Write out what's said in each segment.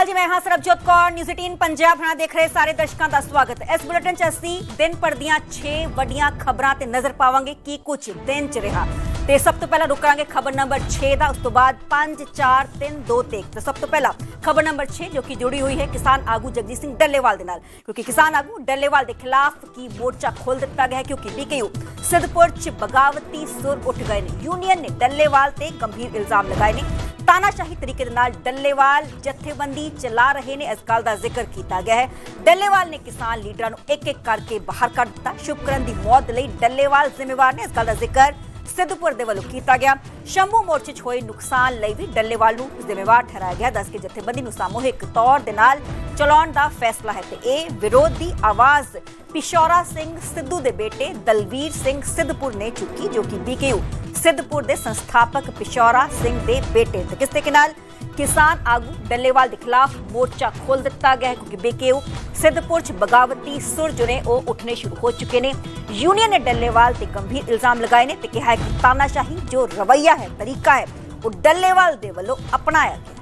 ਅਕਾਲ ਜੀ ਮੈਂ ਹਾਂ, ਸਰਬਜੋਤ ਕੌਰ ਨਿਊਜ਼ 18 ਪੰਜਾਬ ਨਾਲ ਦੇਖ ਰਹੇ ਸਾਰੇ ਦਰਸ਼ਕਾਂ ਦਾ ਸਵਾਗਤ। ਇਸ ਬੁਲੇਟਿਨ ਚ ਅਸੀਂ ਦਿਨ ਭਰ ਦੀਆਂ 6 ਵੱਡੀਆਂ ਖਬਰਾਂ ਤੇ ਨਜ਼ਰ ਪਾਵਾਂਗੇ ਕੀ ਕੁਝ ਦਿਨ ਚ ਰਿਹਾ। ਤੇ ਸਭ ਤੋਂ ਪਹਿਲਾਂ ਰੁਕਾਂਗੇ ਖਬਰ ਨੰਬਰ 6 ਦਾ, ਉਸ ਤੋਂ ਬਾਅਦ 5 4 3 2 ਤੇ ਤੇ ਸਭ ਤੋਂ ਪਹਿਲਾਂ ਖਬਰ ਨੰਬਰ 6 ਜੋ ਕਿ ਜੁੜੀ ਹੋਈ ਹੈ ਕਿਸਾਨ ਆਗੂ ਜਗਜੀਤ ਸਿੰਘ ਡੱਲੇਵਾਲ ਦੇ ਨਾਲ। ਕਿਉਂਕਿ ਕਿਸਾਨ ਆਗੂ ਡੱਲੇਵਾਲ ਦੇ ਖਿਲਾਫ ਕੀ ਮੋਰਚਾ ਖੋਲ ਦਿੱਤਾ ਗਿਆ ਹੈ ਕਿਉਂਕਿ ਬੀਕੇਯੂ ਸਿੱਧਪੁਰ ਚ ਬਗਾਵਤੀ ਸੁਰ ਉੱਠ ਗਏ ਨੇ। ਯੂਨੀਅਨ ਨੇ ਡੱਲੇਵਾਲ ਤੇ ਗੰਭੀਰ ਇਲਜ਼ਾਮ ਲਗਾਏ ਨੇ। ਤਾਨਾਸ਼ਾਹੀ ਤਰੀਕੇ ਦੇ ਨਾਲ ਡੱਲੇਵਾਲ ਜਥੇਬੰਦੀ ਚਲਾ ਰਹੇ ਨੇ, ਇਸ ਗੱਲ ਦਾ ਜ਼ਿਕਰ ਕੀਤਾ ਗਿਆ ਹੈ। ਡੱਲੇਵਾਲ ਨੇ ਕਿਸਾਨ ਲੀਡਰਾਂ ਨੂੰ ਇੱਕ ਇੱਕ ਕਰਕੇ ਬਾਹਰ ਕੱਢ ਦਿੱਤਾ। ਸ਼ੁਭਕਰਨ ਦੀ ਮੌਤ ਲਈ ਡੱਲੇਵਾਲ ਜ਼ਿੰਮੇਵਾਰ ਨੇ, ਇਸ ਗੱਲ ਦਾ ਜ਼ਿਕਰ ਸਿੱਧੂਪੁਰ ਦੇ ਵੱਲੋਂ ਕੀਤਾ ਗਿਆ। ਸ਼ੰਭੂ ਮੋਰਚੇ 'ਚ ਹੋਏ ਨੁਕਸਾਨ ਲਈ ਵੀ ਡੱਲੇਵਾਲ ਨੂੰ ਜ਼ਿੰਮੇਵਾਰ ਠਹਿਰਾਇਆ ਗਿਆ। ਦੱਸ ਕੇ ਜਥੇਬੰਦੀ ਨੂੰ ਸਾਮੂਹਿਕ ਤੌਰ ਦੇ ਨਾਲ ਚਲਾਉਣ ਦਾ ਫੈਸਲਾ ਹੈ ਤੇ ਇਹ ਵਿਰੋਧ ਦੀ ਆਵਾਜ਼ ਪਿਸ਼ੌਰਾ ਸਿੰਘ ਸਿੱਧੂ ਦੇ ਬੇਟੇ ਦਲਵੀਰ ਸਿੰਘ ਸਿੱਧਪੁਰ ਨੇ ਚੁੱਕੀ, ਜੋ ਕਿ ਬੀਕੇਯੂ ਸਿੱਧਪੁਰ ਦੇ ਸੰਸਥਾਪਕ ਪਿਸ਼ੌਰਾ ਸਿੰਘ ਦੇ ਬੇਟੇ ਤੇ ਕਿਸ ਤਰੀਕੇ ਨਾਲ ਕਿਸਾਨ ਆਗੂ ਡੱਲੇਵਾਲ ਦੇ ਖਿਲਾਫ ਮੋਰਚਾ ਖੋਲ ਦਿੱਤਾ ਗਿਆ ਹੈ ਕਿਉਂਕਿ ਬੀਕੇਯੂ ਸਿੱਧਪੁਰ ਚ ਬਗਾਵਤੀ ਸੁਰ ਜੋ ਉਹ ਉੱਠਣੇ ਸ਼ੁਰੂ ਹੋ ਚੁੱਕੇ ਨੇ। ਯੂਨੀਅਨ ਨੇ ਡੱਲੇਵਾਲ ਤੇ ਗੰਭੀਰ ਇਲਜ਼ਾਮ ਲਗਾਏ ਨੇ ਤੇ ਕਿਹਾ ਹੈ ਕਿ ਤਾਨਾਸ਼ਾਹੀ ਜੋ ਰਵਈਆ ਹੈ, ਤਰੀਕਾ ਹੈ, ਉਹ ਡੱਲੇਵਾਲ ਦੇ ਵੱਲੋਂ ਅਪਣਾਇਆ ਗਿਆ।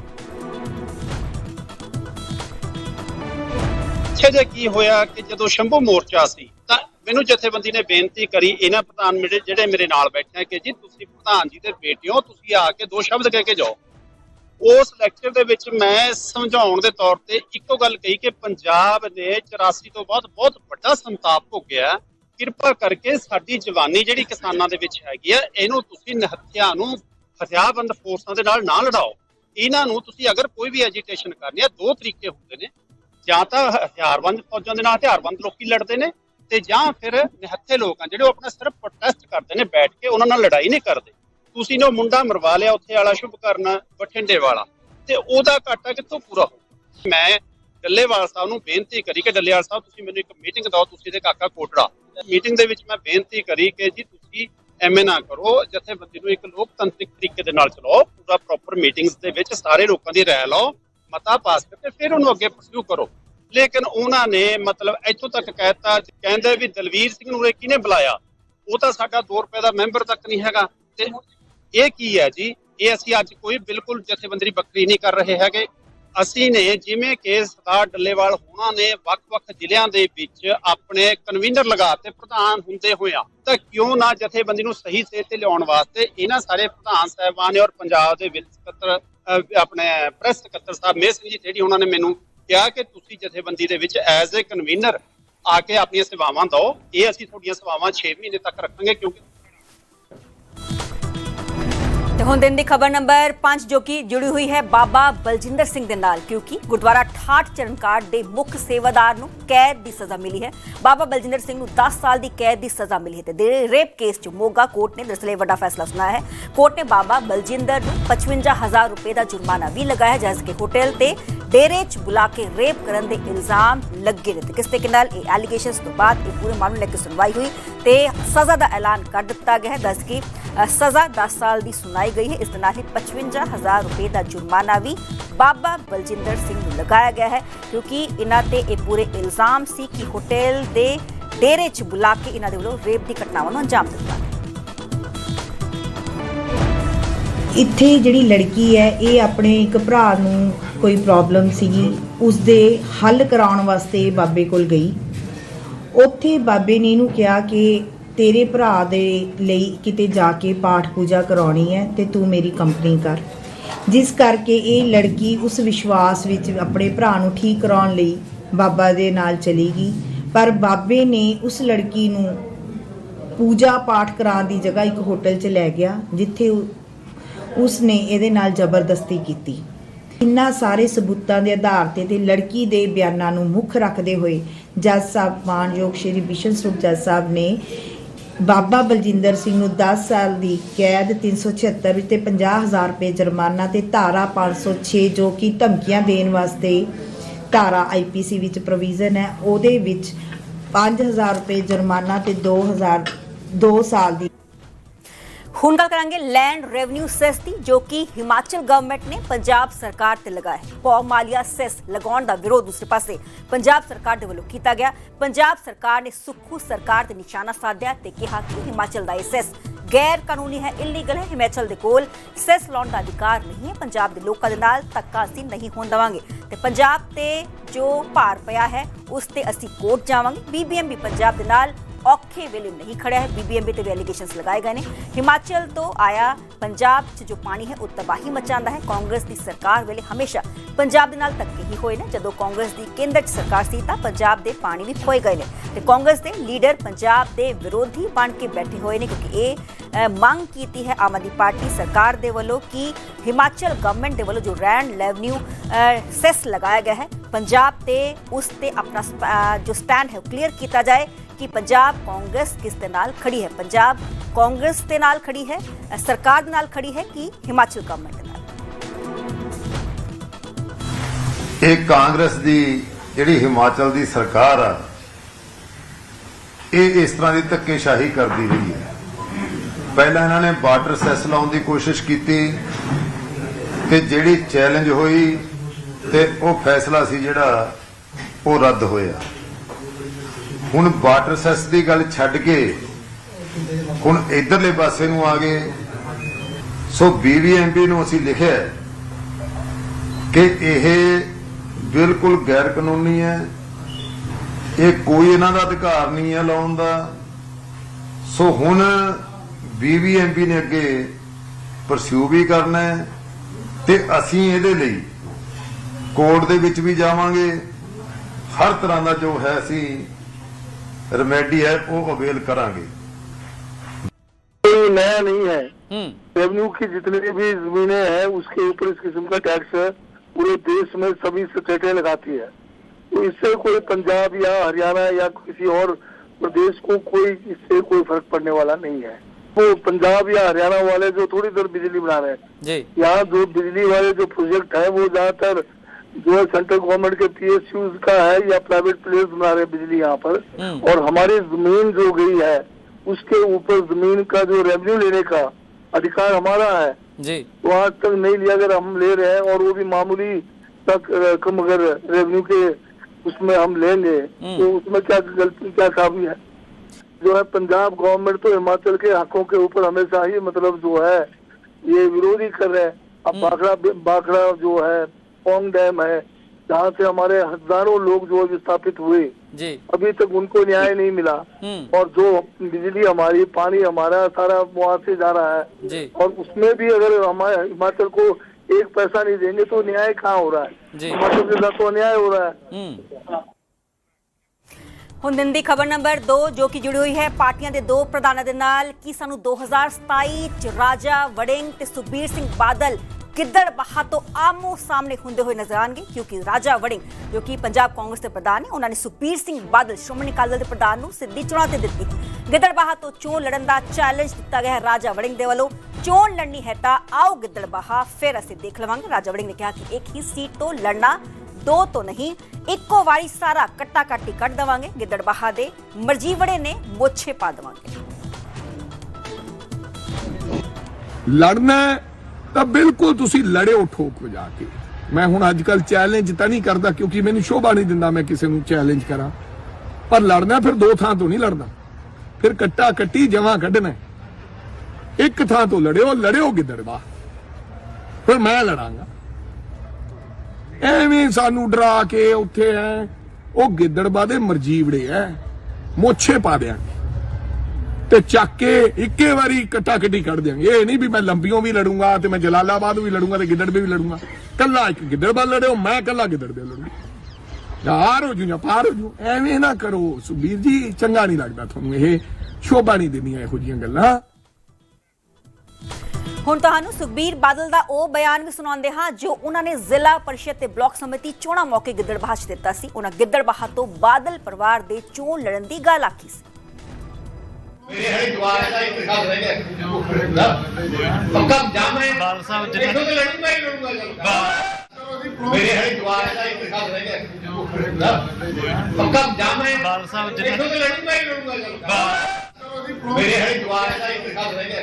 ਇੱਥੇ ਜੇ ਕੀ ਹੋਇਆ ਕਿ ਜਦੋਂ ਸ਼ੰਭੂ ਮੋਰਚਾ ਸੀ, ਤਾਂ ਮੈਨੂੰ ਜਥੇਬੰਦੀ ਨੇ ਬੇਨਤੀ ਕਰੀ, ਇਹਨਾਂ ਪ੍ਰਧਾਨ ਜਿਹੜੇ ਮੇਰੇ ਨਾਲ ਬੈਠੇ ਆ ਕਿ ਜੀ ਤੁਸੀਂ ਪ੍ਰਧਾਨ ਜੀ ਦੇ ਬੇਟੇ ਹੋ, ਤੁਸੀਂ ਆ ਕੇ ਦੋ ਸ਼ਬਦ ਕਹਿ ਕੇ ਜਾਓ। ਉਸ ਲੈਕਚਰ ਦੇ ਵਿੱਚ ਮੈਂ ਸਮਝਾਉਣ ਦੇ ਤੌਰ ਤੇ ਇੱਕੋ ਗੱਲ ਕਹੀ ਕਿ ਪੰਜਾਬ ਨੇ 84 ਤੋਂ ਬਾਅਦ ਬਹੁਤ ਵੱਡਾ ਸੰਤਾਪ ਭੋਗਿਆ। ਕਿਰਪਾ ਕਰਕੇ ਸਾਡੀ ਜਵਾਨੀ ਜਿਹੜੀ ਕਿਸਾਨਾਂ ਦੇ ਵਿੱਚ ਹੈਗੀ ਆ, ਇਹਨੂੰ ਤੁਸੀਂ ਨਿਹੱਥਿਆਂ ਨੂੰ ਹਥਿਆਰਬੰਦ ਫੋਰਸਾਂ ਦੇ ਨਾਲ ਨਾ ਲੜਾਓ। ਇਹਨਾਂ ਨੂੰ ਤੁਸੀਂ ਅਗਰ ਕੋਈ ਵੀ ਐਜੀਟੇਸ਼ਨ ਕਰਨੀ ਆ, ਦੋ ਤਰੀਕੇ ਹੁੰਦੇ ਨੇ। ਜਾਂ ਤਾਂ ਹਥਿਆਰਬੰਦ ਫੌਜਾਂ ਦੇ ਨਾਲ ਹਥਿਆਰਬੰਦ ਲੋਕੀ ਲੜਦੇ ਨੇ ਤੇ ਜਾਂ ਫਿਰ ਨਿਹੱਥੇ ਲੋਕ ਆ ਜਿਹੜੇ ਉਹ ਆਪਣਾ ਸਿਰਫ ਪ੍ਰੋਟੈਸਟ ਕਰਦੇ ਨੇ, ਬੈਠ ਕੇ ਉਹਨਾਂ ਨਾਲ ਲੜਾਈ ਨਹੀਂ ਕਰਦੇ। ਤੁਸੀਂ ਨੇ ਉਹ ਮੁੰਡਾ ਮਰਵਾ ਲਿਆ ਉੱਥੇ ਵਾਲਾ ਸ਼ੁਭ ਕਰਨਾ ਬਠਿੰਡੇ ਵਾਲਾ, ਤੇ ਉਹਦਾ ਘਾਟਾ ਕਿੱਥੋਂ ਪੂਰਾ ਹੋ ਮੈਂ ਡੱਲੇਵਾਲ ਸਾਹਿਬ ਨੂੰ ਬੇਨਤੀ ਕਰੀ ਕਿ ਡੱਲੇਵਾਲ ਸਾਹਿਬ, ਤੁਸੀਂ ਮੈਨੂੰ ਇੱਕ ਮੀਟਿੰਗ ਦਿਓ, ਤੁਸੀਂ ਤੇ ਕਾਕਾ ਕੋਟੜਾ। ਮੀਟਿੰਗ ਦੇ ਵਿੱਚ ਮੈਂ ਬੇਨਤੀ ਕਰੀ ਕਿ ਜੀ ਤੁਸੀਂ ਐਵੇਂ ਨਾ ਕਰੋ, ਜਥੇਬੰਦੀ ਨੂੰ ਇੱਕ ਲੋਕਤੰਤਰਿਕ ਤਰੀਕੇ ਦੇ ਨਾਲ ਚਲਾਓ, ਪੂਰਾ ਪ੍ਰੋਪਰ ਮੀਟਿੰਗਸ ਦੇ ਵਿੱਚ ਸਾਰੇ ਲੋਕਾਂ ਦੀ ਰਾਏ ਲਓ, ਮਤਾ ਪਾਸ ਕਰਕੇ ਫਿਰ ਉਹਨੂੰ ਅੱਗੇ ਪਰਸਿਊ ਕਰੋ। ਲੇਕਿਨ ਉਹਨਾਂ ਨੇ ਮਤਲਬ ਇੱਥੋਂ ਤੱਕ ਕਹਿਤਾ ਕਹਿੰਦੇ ਵੀ ਦਲਵੀਰ ਸਿੰਘ ਨੂੰ ਇਹ ਕਿਹਨੇ ਬੁਲਾਇਆ? ਉਹ ਤਾਂ ਸਾਡਾ 2 ਰੁਪਏ ਦਾ ਮੈਂਬਰ ਤੱਕ ਨਹੀਂ ਹੈਗਾ, ਤੇ ਇਹ ਕੀ ਹੈ ਜੀ? ਇਹ ਅਸੀਂ ਅੱਜ ਕੋਈ ਬਿਲਕੁਲ ਜਥੇਬੰਦੀ ਬੱਕਰੀ ਨਹੀਂ ਕਰ ਰਹੇ ਹੈਗੇ। ਅਸੀਂ ਨੇ ਜਿਵੇਂ ਕਿ ਸਰਦਾਰ ਡੱਲੇਵਾਲ ਹੋਣਾ ਨੇ ਵੱਖ-ਵੱਖ ਜ਼ਿਲ੍ਹਿਆਂ ਦੇ ਵਿੱਚ ਆਪਣੇ ਕਨਵੀਨਰ ਲਗਾ ਤੇ ਪ੍ਰਧਾਨ ਹੁੰਦੇ ਹੋਇਆ ਤਾਂ ਕਿਉਂ ਨਾ ਜਥੇਬੰਦੀ ਨੂੰ ਸਹੀ ਸੇਧ ਤੇ ਲਿਆਉਣ ਵਾਸਤੇ ਇਹਨਾਂ ਸਾਰੇ ਪ੍ਰਧਾਨ ਸਾਹਿਬਾਨ ਨੇ ਔਰ ਪੰਜਾਬ ਦੇ ਵਿੱਚ ਸਕੱਤਰ ਆਪਣੇ ਪ੍ਰੈਸ ਸਕੱਤਰ ਸਾਹਿਬ ਮੇਹ ਸਿੰਘ ਜੀ ਜਿਹੜੀ ਉਹਨਾਂ ਨੇ ਮੈਨੂੰ ਕਿਹਾ ਕਿ ਤੁਸੀਂ ਜਥੇਬੰਦੀ ਦੇ ਵਿੱਚ ਐਜ਼ ਅ ਕਨਵੀਨਰ ਆ ਕੇ ਆਪਣੀਆਂ ਸੇਵਾਵਾਂ ਦਿਓ। ਇਹ ਅਸੀਂ ਤੁਹਾਡੀਆਂ ਸੇਵਾਵਾਂ 6 ਮਹੀਨੇ ਤੱਕ ਰੱਖਾਂਗੇ ਕਿਉਂਕਿ ਤੇ ਹੁਣ ਦਿਨ ਦੀ ਖਬਰ ਨੰਬਰ 5 ਜੋ ਕਿ ਜੁੜੀ ਹੋਈ ਹੈ ਬਾਬਾ ਬਲਜਿੰਦਰ ਸਿੰਘ ਦੇ ਨਾਲ, ਕਿਉਂਕਿ ਗੁਰਦੁਆਰਾ ਠਾਠ ਚਰਨਕਾਟ ਦੇ ਮੁੱਖ ਸੇਵਾਦਾਰ ਨੂੰ ਕੈਦ ਦੀ ਸਜ਼ਾ ਮਿਲੀ ਹੈ। ਬਾਬਾ ਬਲਜਿੰਦਰ ਸਿੰਘ ਨੂੰ 10 ਸਾਲ ਦੀ ਕੈਦ ਦੀ ਸਜ਼ਾ ਮਿਲੀ ਹੈ ਤੇ ਰੇਪ ਕੇਸ 'ਚ ਮੋਗਾ ਕੋਰਟ ਨੇ ਦਰਅਸਲ ਵੱਡਾ ਫੈਸਲਾ ਸੁਣਾਇਆ ਹੈ। ਕੋਰਟ ਨੇ ਬਾਬਾ ਬਲਜਿੰਦਰ ਨੂੰ 55000 ਰੁਪਏ ਦਾ ਜੁਰਮਾਨਾ ਵੀ ਲਗਾਇਆ, ਜਿਸ ਕੇ ਹੋਟਲ ਤੇ ਡੇਰੇ 'ਚ ਬੁਲਾ ਕੇ ਰੇਪ ਕਰਨ ਦੇ ਇਲਜ਼ਾਮ ਲੱਗੇ ਨੇ ਤੇ ਕਿਸ ਤਰੀਕੇ ਨਾਲ ਇਹ ਐਲੀਗੇਸ਼ਨਸ ਤੋਂ ਬਾਅਦ ਇਹ ਪੂਰੇ ਮਾਮਲੇ ਲੈ ਕੇ ਸੁਣਵਾਈ ਹੋਈ ਤੇ ਸਜ਼ਾ ਦਾ ਐਲਾਨ ਕਰ ਦਿੱਤਾ ਗਿਆ ਹੈ ਦੱਸ ਕਿ ਸਜ਼ਾ 10 ਸਾਲ ਦੀ ਸੁਣਾਈ ਗਈ ਹੈ। ਇਸ ਦੇ ਨਾਲ ਹੀ 55000 ਰੁਪਏ ਦਾ ਜੁਰਮਾਨਾ ਵੀ ਬਾਬਾ ਬਲਜਿੰਦਰ ਸਿੰਘ ਨੂੰ ਲਗਾਇਆ ਗਿਆ ਹੈ, ਕਿਉਂਕਿ ਇਹਨਾਂ ਤੇ ਇਹ ਪੂਰੇ ਇਲਜ਼ਾਮ ਸੀ ਕਿ ਹੋਟਲ ਦੇ ਡੇਰੇ 'ਚ ਬੁਲਾ ਕੇ ਇਹਨਾਂ ਦੇ ਵੱਲੋਂ ਰੇਪ ਦੀ ਘਟਨਾਵਾਂ ਨੂੰ ਅੰਜਾਮ ਦਿੱਤਾ ਇੱਥੇ ਜਿਹੜੀ ਲੜਕੀ ਹੈ, ਇਹ ਆਪਣੇ ਇੱਕ ਭਰਾ ਨੂੰ ਕੋਈ ਪ੍ਰੋਬਲਮ ਸੀਗੀ। ਉਸ ਦੇ ਹੱਲ ਕਰਾਉਣ ਵਾਸਤੇ ਬਾਬੇ ਕੋਲ ਗਈ। ਉੱਥੇ ਬਾਬੇ ਨੇ ਇਹਨੂੰ ਕਿਹਾ ਕਿ ਤੇਰੇ ਭਰਾ ਦੇ ਲਈ ਕਿਤੇ ਜਾ ਕੇ ਪਾਠ ਪੂਜਾ ਕਰਾਉਣੀ ਹੈ ਤੇ ਤੂੰ ਮੇਰੀ ਕੰਪਨੀ ਕਰ। ਜਿਸ ਕਰਕੇ ਇਹ ਲੜਕੀ ਉਸ ਵਿਸ਼ਵਾਸ ਵਿੱਚ ਆਪਣੇ ਭਰਾ ਨੂੰ ਠੀਕ ਕਰਾਉਣ ਲਈ ਬਾਬਾ ਦੇ ਨਾਲ ਚਲੀ ਗਈ। ਪਰ ਬਾਬੇ ਨੇ ਉਸ ਲੜਕੀ ਨੂੰ ਪੂਜਾ ਪਾਠ ਕਰਾਉਣ ਦੀ ਜਗ੍ਹਾ ਇੱਕ ਹੋਟਲ 'ਚ ਲੈ ਗਿਆ, ਜਿੱਥੇ ਉਹ- ਉਸ ਨੇ ਇਹਦੇ ਨਾਲ ਜ਼ਬਰਦਸਤੀ ਕੀਤੀ। ਇਨ੍ਹਾਂ ਸਾਰੇ ਸਬੂਤਾਂ ਦੇ ਆਧਾਰ ਤੇ ਤੇ ਲੜਕੀ ਦੇ ਬਿਆਨਾਂ ਨੂੰ ਮੁੱਖ ਰੱਖਦੇ ਹੋਏ ਜੱਜ ਸਾਹਿਬ ਮਾਨਯੋਗ ਸ਼੍ਰੀ ਬਿਸ਼ਨ ਸਰੂਪ ਜੱਜ ਸਾਹਿਬ ਨੇ ਬਾਬਾ ਬਲਜਿੰਦਰ ਸਿੰਘ ਨੂੰ 10 ਸਾਲ ਦੀ ਕੈਦ 376 ਵਿੱਚ ਤੇ 50000 ਰੁਪਏ ਜੁਰਮਾਨਾ ਤੇ ਧਾਰਾ 506 ਜੋ ਕਿ ਧਮਕੀਆਂ ਦੇਣ ਵਾਸਤੇ ਧਾਰਾ ਆਈਪੀਸੀ ਵਿੱਚ ਪ੍ਰੋਵੀਜ਼ਨ ਹੈ, ਉਹਦੇ ਵਿੱਚ 5000 ਰੁਪਏ ਜੁਰਮਾਨਾ ਤੇ 2000 2 ਸਾਲ ਦੀ ਹੁਣ ਗੱਲ ਕਰਾਂਗੇ ਲੈਂਡ ਰੈਵਨਿਊ ਸੈਸ ਦੀ, ਜੋ ਕਿ ਹਿਮਾਚਲ ਗਵਰਨਮੈਂਟ ਨੇ ਪੰਜਾਬ ਸਰਕਾਰ ਤੇ ਲਗਾਇਆ ਹੈ। ਪੌ ਮਾਲੀਆ ਸੈਸ ਲਗਾਉਣ ਦਾ ਵਿਰੋਧ ਦੂਸਰੇ ਪਾਸੇ। ਪੰਜਾਬ ਸਰਕਾਰ ਦੇ ਵੱਲੋਂ ਕੀਤਾ ਗਿਆ। ਪੰਜਾਬ ਸਰਕਾਰ ਨੇ ਸੁਖੂ ਸਰਕਾਰ ਤੇ ਨਿਸ਼ਾਨਾ ਸਾਧਿਆ ਤੇ ਕਿਹਾ ਕਿ ਹਿਮਾਚਲ ਦਾ ਇਹ ਸੈਸ ਗੈਰ ਕਾਨੂੰਨੀ ਹੈ ਇਲੀਗਲ ਹੈ। ਹਿਮਾਚਲ ਦੇ ਕੋਲ ਸੈਸ ਲਾਉਣ ਦਾ ਅਧਿਕਾਰ ਨਹੀਂ ਹੈ। ਪੰਜਾਬ ਦੇ ਲੋਕਾਂ ਦੇ ਨਾਲ ਧੱਕਾ ਅਸੀਂ ਨਹੀਂ ਹੋਣ ਦੇਵਾਂਗੇ। ਤੇ ਪੰਜਾਬ ਤੇ ਜੋ ਭਾਰ ਪਿਆ ਹੈ, ਉਸ ਤੇ ਅਸੀਂ ਕੋਰਟ ਜਾਵਾਂਗੇ। ਬੀਬੀਐਮਬੀ ਪੰਜਾਬ ਦੇ ਨਾਲ ਔਖੇ ਵੇਲੇ ਨਹੀਂ ਖੜਿਆ ਹੈ ਬੀਬੀਐਮਬੀ ਤੇ ਵੀ ਐਲੀਗੇਸ਼ਨਸ ਲਗਾਏ ਗਏ ਨੇ ਹਿਮਾਚਲ ਤੋਂ ਆਇਆ ਪੰਜਾਬ 'ਚ ਜੋ ਪਾਣੀ ਹੈ ਉਹ ਤਬਾਹੀ ਮਚਾਉਂਦਾ ਹੈ ਕਾਂਗਰਸ ਦੀ ਸਰਕਾਰ ਵੇਲੇ ਹਮੇਸ਼ਾ ਪੰਜਾਬ ਦੇ ਨਾਲ ਧੱਕੇ ਹੀ ਹੋਏ ਨੇ ਜਦੋਂ ਕਾਂਗਰਸ ਦੀ ਕੇਂਦਰ 'ਚ ਸਰਕਾਰ ਸੀ ਤਾਂ ਪੰਜਾਬ ਦੇ ਪਾਣੀ ਵੀ ਖੋਏ ਗਏ ਨੇ ਤੇ ਕਾਂਗਰਸ ਦੇ ਲੀਡਰ ਪੰਜਾਬ ਦੇ ਵਿਰੋਧੀ ਬਣ ਕੇ ਬੈਠੇ ਹੋਏ ਨੇ ਕਿਉਂਕਿ ਇਹ ਅ, ਮੰਗ ਕੀਤੀ ਹੈ ਆਮ ਆਦਮੀ ਪਾਰਟੀ ਸਰਕਾਰ ਦੇ ਵੱਲੋਂ ਕਿ ਹਿਮਾਚਲ ਗਵਰਨਮੈਂਟ ਦੇ ਵੱਲੋਂ ਜੋ ਰੈਂਡ ਰੈਵਨਿਊ ਸੈਸ ਲਗਾਇਆ ਗਿਆ ਹੈ ਪੰਜਾਬ ਤੇ ਉਸ ਤੇ ਆਪਣਾ ਸਪ- ਅ, ਜੋ ਸਟੈਂਡ ਹੈ ਕਲੀਅਰ ਕੀਤਾ ਜਾਏ ਕਿ ਪੰਜਾਬ ਕਾਂਗਰਸ ਕਿਸ ਦੇ ਨਾਲ ਖੜੀ ਹੈ ਪੰਜਾਬ ਕਾਂਗਰਸ ਦੇ ਨਾਲ ਖੜੀ ਹੈ ਅ, ਸਰਕਾਰ ਦੇ ਨਾਲ ਖੜੀ ਹੈ ਕਿ ਹਿਮਾਚਲ ਗਵਰਨਮੈਂਟ ਦੇ ਨਾਲ ਇਹ ਕਾਂਗਰਸ ਦੀ ਜਿਹੜੀ ਹਿਮਾਚਲ ਦੀ ਸਰਕਾਰ ਆ ਇਹ ਇਸ ਤਰ੍ਹਾਂ ਦੀ ਧੱਕੇਸ਼ਾਹੀ ਕਰਦੀ ਰਹੀ ਹੈ ਪਹਿਲਾਂ ਇਹਨਾਂ ਨੇ ਵਾਟਰ ਸੈਸ ਲਾਉਣ ਦੀ ਕੋਸ਼ਿਸ਼ ਕੀਤੀ ਤੇ ਜਿਹੜੀ ਚੈਲੰਜ ਹੋਈ ਤੇ ਉਹ ਫੈਸਲਾ ਸੀ ਜਿਹੜਾ ਉਹ ਰੱਦ ਹੋਇਆ। ਹੁਣ ਵਾਟਰ ਸੈਸ ਦੀ ਗੱਲ ਛੱਡ ਕੇ ਹੁਣ ਇਧਰਲੇ ਪਾਸੇ ਨੂੰ ਆ ਗਏ। ਸੋ ਬੀਬੀਐਮਪੀ ਨੂੰ ਅਸੀਂ ਲਿਖਿਆ ਕਿ ਇਹ ਬਿਲਕੁਲ ਗੈਰ ਕਾਨੂੰਨੀ ਹੈ। ਇਹ ਕੋਈ ਇਹਨਾਂ ਦਾ ਅਧਿਕਾਰ ਨਹੀਂ ਹੈ ਲਾਉਣ ਦਾ। ਸੋ ਹੁਣ ਬੀਬੀਐਮਪੀ ਨੇ ਅੱਗੇ ਪਰਸਿਊ ਵੀ ਕਰਨਾ ਹੈ ਤੇ ਅਸੀਂ ਇਹਦੇ ਲਈ ਕੋਰਟ ਦੇ ਵਿੱਚ ਵੀ ਜਾਵਾਂਗੇ ਹਰ ਤਰ੍ਹਾਂ ਦਾ ਜੋ ਹੈ ਅਸੀਂ ਰੈਮੇਡੀ ਹੈ ਉਹ ਅਵੇਲ ਕਰਾਂਗੇ कोई नया नहीं है हम्म रेवेन्यू की जितनी भी जमीनें हैं उसके ऊपर इस किस्म का टैक्स पूरे देश में सभी स्टेटें लगाती है तो इससे कोई पंजाब या हरियाणा या किसी और प्रदेश को कोई इससे कोई फर्क पड़ने वाला नहीं है वो पंजाब या हरियाणा वाले जो थोड़ी देर बिजली बना रहे हैं। यहाँ जो बिजली वाले जो प्रोजेक्ट है वो ज़्यादातर जो है सेंट्रल गवर्नमेंट के पीएसयू का है या प्राइवेट प्लेयर्स बना रहे हैं बिजली यहाँ पर। हम्म। और हमारी ज़मीन जो गई है उसके ऊपर ज़मीन का जो रेवेन्यू लेने का अधिकार हमारा है। जी। तो आज तक नहीं लिया अगर हम ले रहे हैं और वो भी मामूली तक रकम अगर रेवेन्यू के उसमें हम लेंगे तो उसमें क्या गलती क्या काबी है? जो है पंजाब गवर्नमेंट तो हिमाचल के हकों के ऊपर हमेशा ही मतलब जो है ये विरोध ही कर रहे हैं। अब बाखड़ा बाखड़ा जो है पोंग डैम है जहाँ से हमारे हज़ारों लोग जो विस्थापित हुए। जी। अभी तक उनको न्याय नहीं मिला। हम्म। और जो बिजली हमारी पानी हमारा सारा वहाँ से जा रहा है। जी। और उसमें भी अगर हमारे हिमाचल को एक पैसा नहीं देंगे तो न्याय कहाँ हो रहा है? हिमाचल के साथ तो अन्याय हो रहा है। हम्म। ਹੁਣ ਦਿਨ ਦੀ ਖਬਰ ਨੰਬਰ 2 ਜੋ ਕਿ ਜੁੜੀ ਹੋਈ ਹੈ, ਪਾਰਟੀਆਂ ਦੇ ਦੋ ਪ੍ਰਧਾਨਾਂ ਦੇ ਨਾਲ, ਕਿ ਸਾਨੂੰ 2027 ਚ ਰਾਜਾ ਵੜਿੰਗ ਤੇ ਸੁਖਬੀਰ ਸਿੰਘ ਬਾਦਲ ਕਿੱਦੜ ਬਹਾ ਤੋਂ ਆਮੋ ਸਾਹਮਣੇ ਹੁੰਦੇ ਹੋਏ ਨਜ਼ਰ ਆਣਗੇ ਕਿਉਂਕਿ ਰਾਜਾ ਵੜਿੰਗ, ਜੋ ਕਿ ਪੰਜਾਬ ਕਾਂਗਰਸ ਦੇ ਪ੍ਰਧਾਨ ਨੇ, ਉਹਨਾਂ ਨੇ ਸੁਖਬੀਰ ਸਿੰਘ ਬਾਦਲ, ਸ਼੍ਰੋਮਣੀ ਅਕਾਲੀ ਦਲ ਦੇ ਪ੍ਰਧਾਨ ਨੂੰ ਸਿੱਧੀ ਚੁਣੌਤੀ ਦਿੱਤੀ। ਗਿੱਦੜ ਬਹਾ ਤੋਂ ਚੋਣ ਲੜਨ ਦਾ ਚੈਲੰਜ ਦਿੱਤਾ ਗਿਆ ਹੈ ਰਾਜਾ ਵੜਿੰਗ ਦੇ ਵੱਲੋਂ। ਚੋਣ ਲੜਨੀ ਹੈ ਤਾਂ ਆਓ ਗਿੱਦੜ ਬਹਾ, ਫਿਰ ਅਸੀਂ ਦੇਖ ਲਵਾਂਗੇ। ਰਾਜਾ ਵੜਿੰਗ ਨੇ ਕਿਹਾ ਕਿ ਇੱਕ ਹੀ ਸੀਟ ਤੋਂ ਲੜਨਾ ਦੋ ਤੋਂ ਨਹੀਂ, ਇੱਕੋ ਵਾਰੀ ਸਾਰਾ ਕੱਟਾ ਕੱਟੀ ਕੱਢ ਦਵਾਂਗੇ। ਗਿੱਦੜ ਦੇ ਮਰਜ਼ੀ ਨੇ ਮੋਛੇ ਪਾ ਦਵਾਂਗੇ। ਲੜਨਾ ਤਾਂ ਬਿਲਕੁਲ ਤੁਸੀਂ ਲੜਿਓ ਠੋਕ ਵਜਾ ਕੇ। ਮੈਂ ਹੁਣ ਅੱਜ ਕੱਲ ਚੈਲੰਜ ਤਾਂ ਨਹੀਂ ਕਰਦਾ ਕਿਉਂਕਿ ਮੈਨੂੰ ਸ਼ੋਭਾ ਨਹੀਂ ਦਿੰਦਾ ਮੈਂ ਕਿਸੇ ਨੂੰ ਚੈਲੰਜ ਕਰਾਂ। ਪਰ ਲੜਨਾ ਫਿਰ ਦੋ ਥਾਂ ਤੋਂ ਨਹੀਂ ਲੜਨਾ। ਫਿਰ ਕੱਟਾ ਕੱਟੀ ਜਮਾ ਕੱਢਣਾ ਇੱਕ ਥਾਂ ਤੋਂ ਲੜਿਓ ਲੜਿਓ ਗਿੱਦੜਵਾ ਫਿਰ ਮੈਂ ਲੜਾਂਗਾ। ਐਵੇਂ ਸਾਨੂੰ ਡਰਾ ਕੇ ਉੱਥੇ ਹੈ ਉਹ ਗਿੱਦੜਵਾ ਦੇ ਮਰਜੀਵੜੇ ਐ। ਮੋਛੇ ਪਾ ਦਿਆਂਗੇ। ਤੇ ਚੱਕ ਕੇ ਇੱਕੇ ਵਾਰੀ ਕੱਟਾ ਕੱਟੀ ਕੱਢ ਦਿਆਂਗੇ। ਇਹ ਨਹੀਂ ਵੀ ਮੈਂ ਲੰਬੀਆਂ ਵੀ ਲੜੂੰਗਾ ਤੇ ਮੈਂ ਜਲਾਲਾਬਾਦ ਵੀ ਲੜੂੰਗਾ ਤੇ ਗਿੱਦੜ ਵੀ ਲੜੂੰਗਾ। ਕੱਲਾ ਇੱਕ ਗਿੱਦੜਬਾ ਲੜਿਓ, ਮੈਂ ਕੱਲਾ ਗਿੱਦੜ ਦੇ ਲੜੂੰਗਾ। ਯਾਰ ਹੋ ਜੂ ਜਾਂ ਪਾਰ ਹੋ ਜੂ, ਐਵੇਂ ਨਾ ਕਰੋ। ਸੁਬੀਰ ਜੀ, ਚੰਗਾ ਨਹੀਂ ਲੱਗਦਾ ਤੁਹਾਨੂੰ ਇਹ। ਸ਼ੋਭਾ ਨਹੀਂ ਦਿੰਦੀਆਂ ਇਹੋ ਜੀਆਂ ਗੱਲਾਂ। ਹੁਣ ਤੁਹਾਨੂੰ ਸੁਖਬੀਰ ਬਾਦਲ ਦਾ ਉਹ ਬਿਆਨ ਵੀ ਸੁਣਾਉਂਦੇ ਹਾਂ ਜੋ ਉਹਨਾਂ ਨੇ ਜ਼ਿਲ੍ਹਾ ਪਰਿਸ਼ਦ ਤੇ ਬਲਾਕ ਸਮਿਤੀ ਚੋਣਾਂ ਮੌਕੇ ਗਿੱਦੜਬਾਹਾ 'ਚ ਦਿੱਤਾ ਸੀ। ਉਹਨਾਂ ਗਿੱਦੜਬਾਹਾ ਤੋਂ ਬਾਦਲ ਪਰਿਵਾਰ ਦੇ ਚੋਣ ਲੜਨ ਦੀ ਗੱਲ ਆਖੀ ਸੀ। ਮੇਰੇ ਹਰੇ ਜਵਾਰ ਦਾ ਇੰਤਖਾਬ ਰਹਿ ਗਿਆ ਪੱਕਾ ਜਾਮ ਹੈ ਬਾਲ ਸਾਹਿਬ ਜੀ ਦੇਖੋ ਤੇ ਲੜੂੰਗਾ ਹੀ ਲੜੂੰਗਾ ਜਲੂੰਗਾ ਮੇਰੇ ਹਰੇ ਜਵਾਰ ਦਾ ਇੰਤਖਾਬ ਰਹਿ ਗਿਆ ਪੱਕਾ ਜਾਮ ਹੈ ਬਾਲ ਸਾਹਿਬ ਜੀ ਦੇਖੋ ਤੇ ਲੜੂੰਗਾ ਹੀ ਲੜੂੰਗਾ ਜਲੂੰਗਾ ਮੇਰੇ ਹਰੇ ਜਵਾਰ ਦਾ ਇੰਤਖਾਬ ਰਹਿ ਗਿਆ।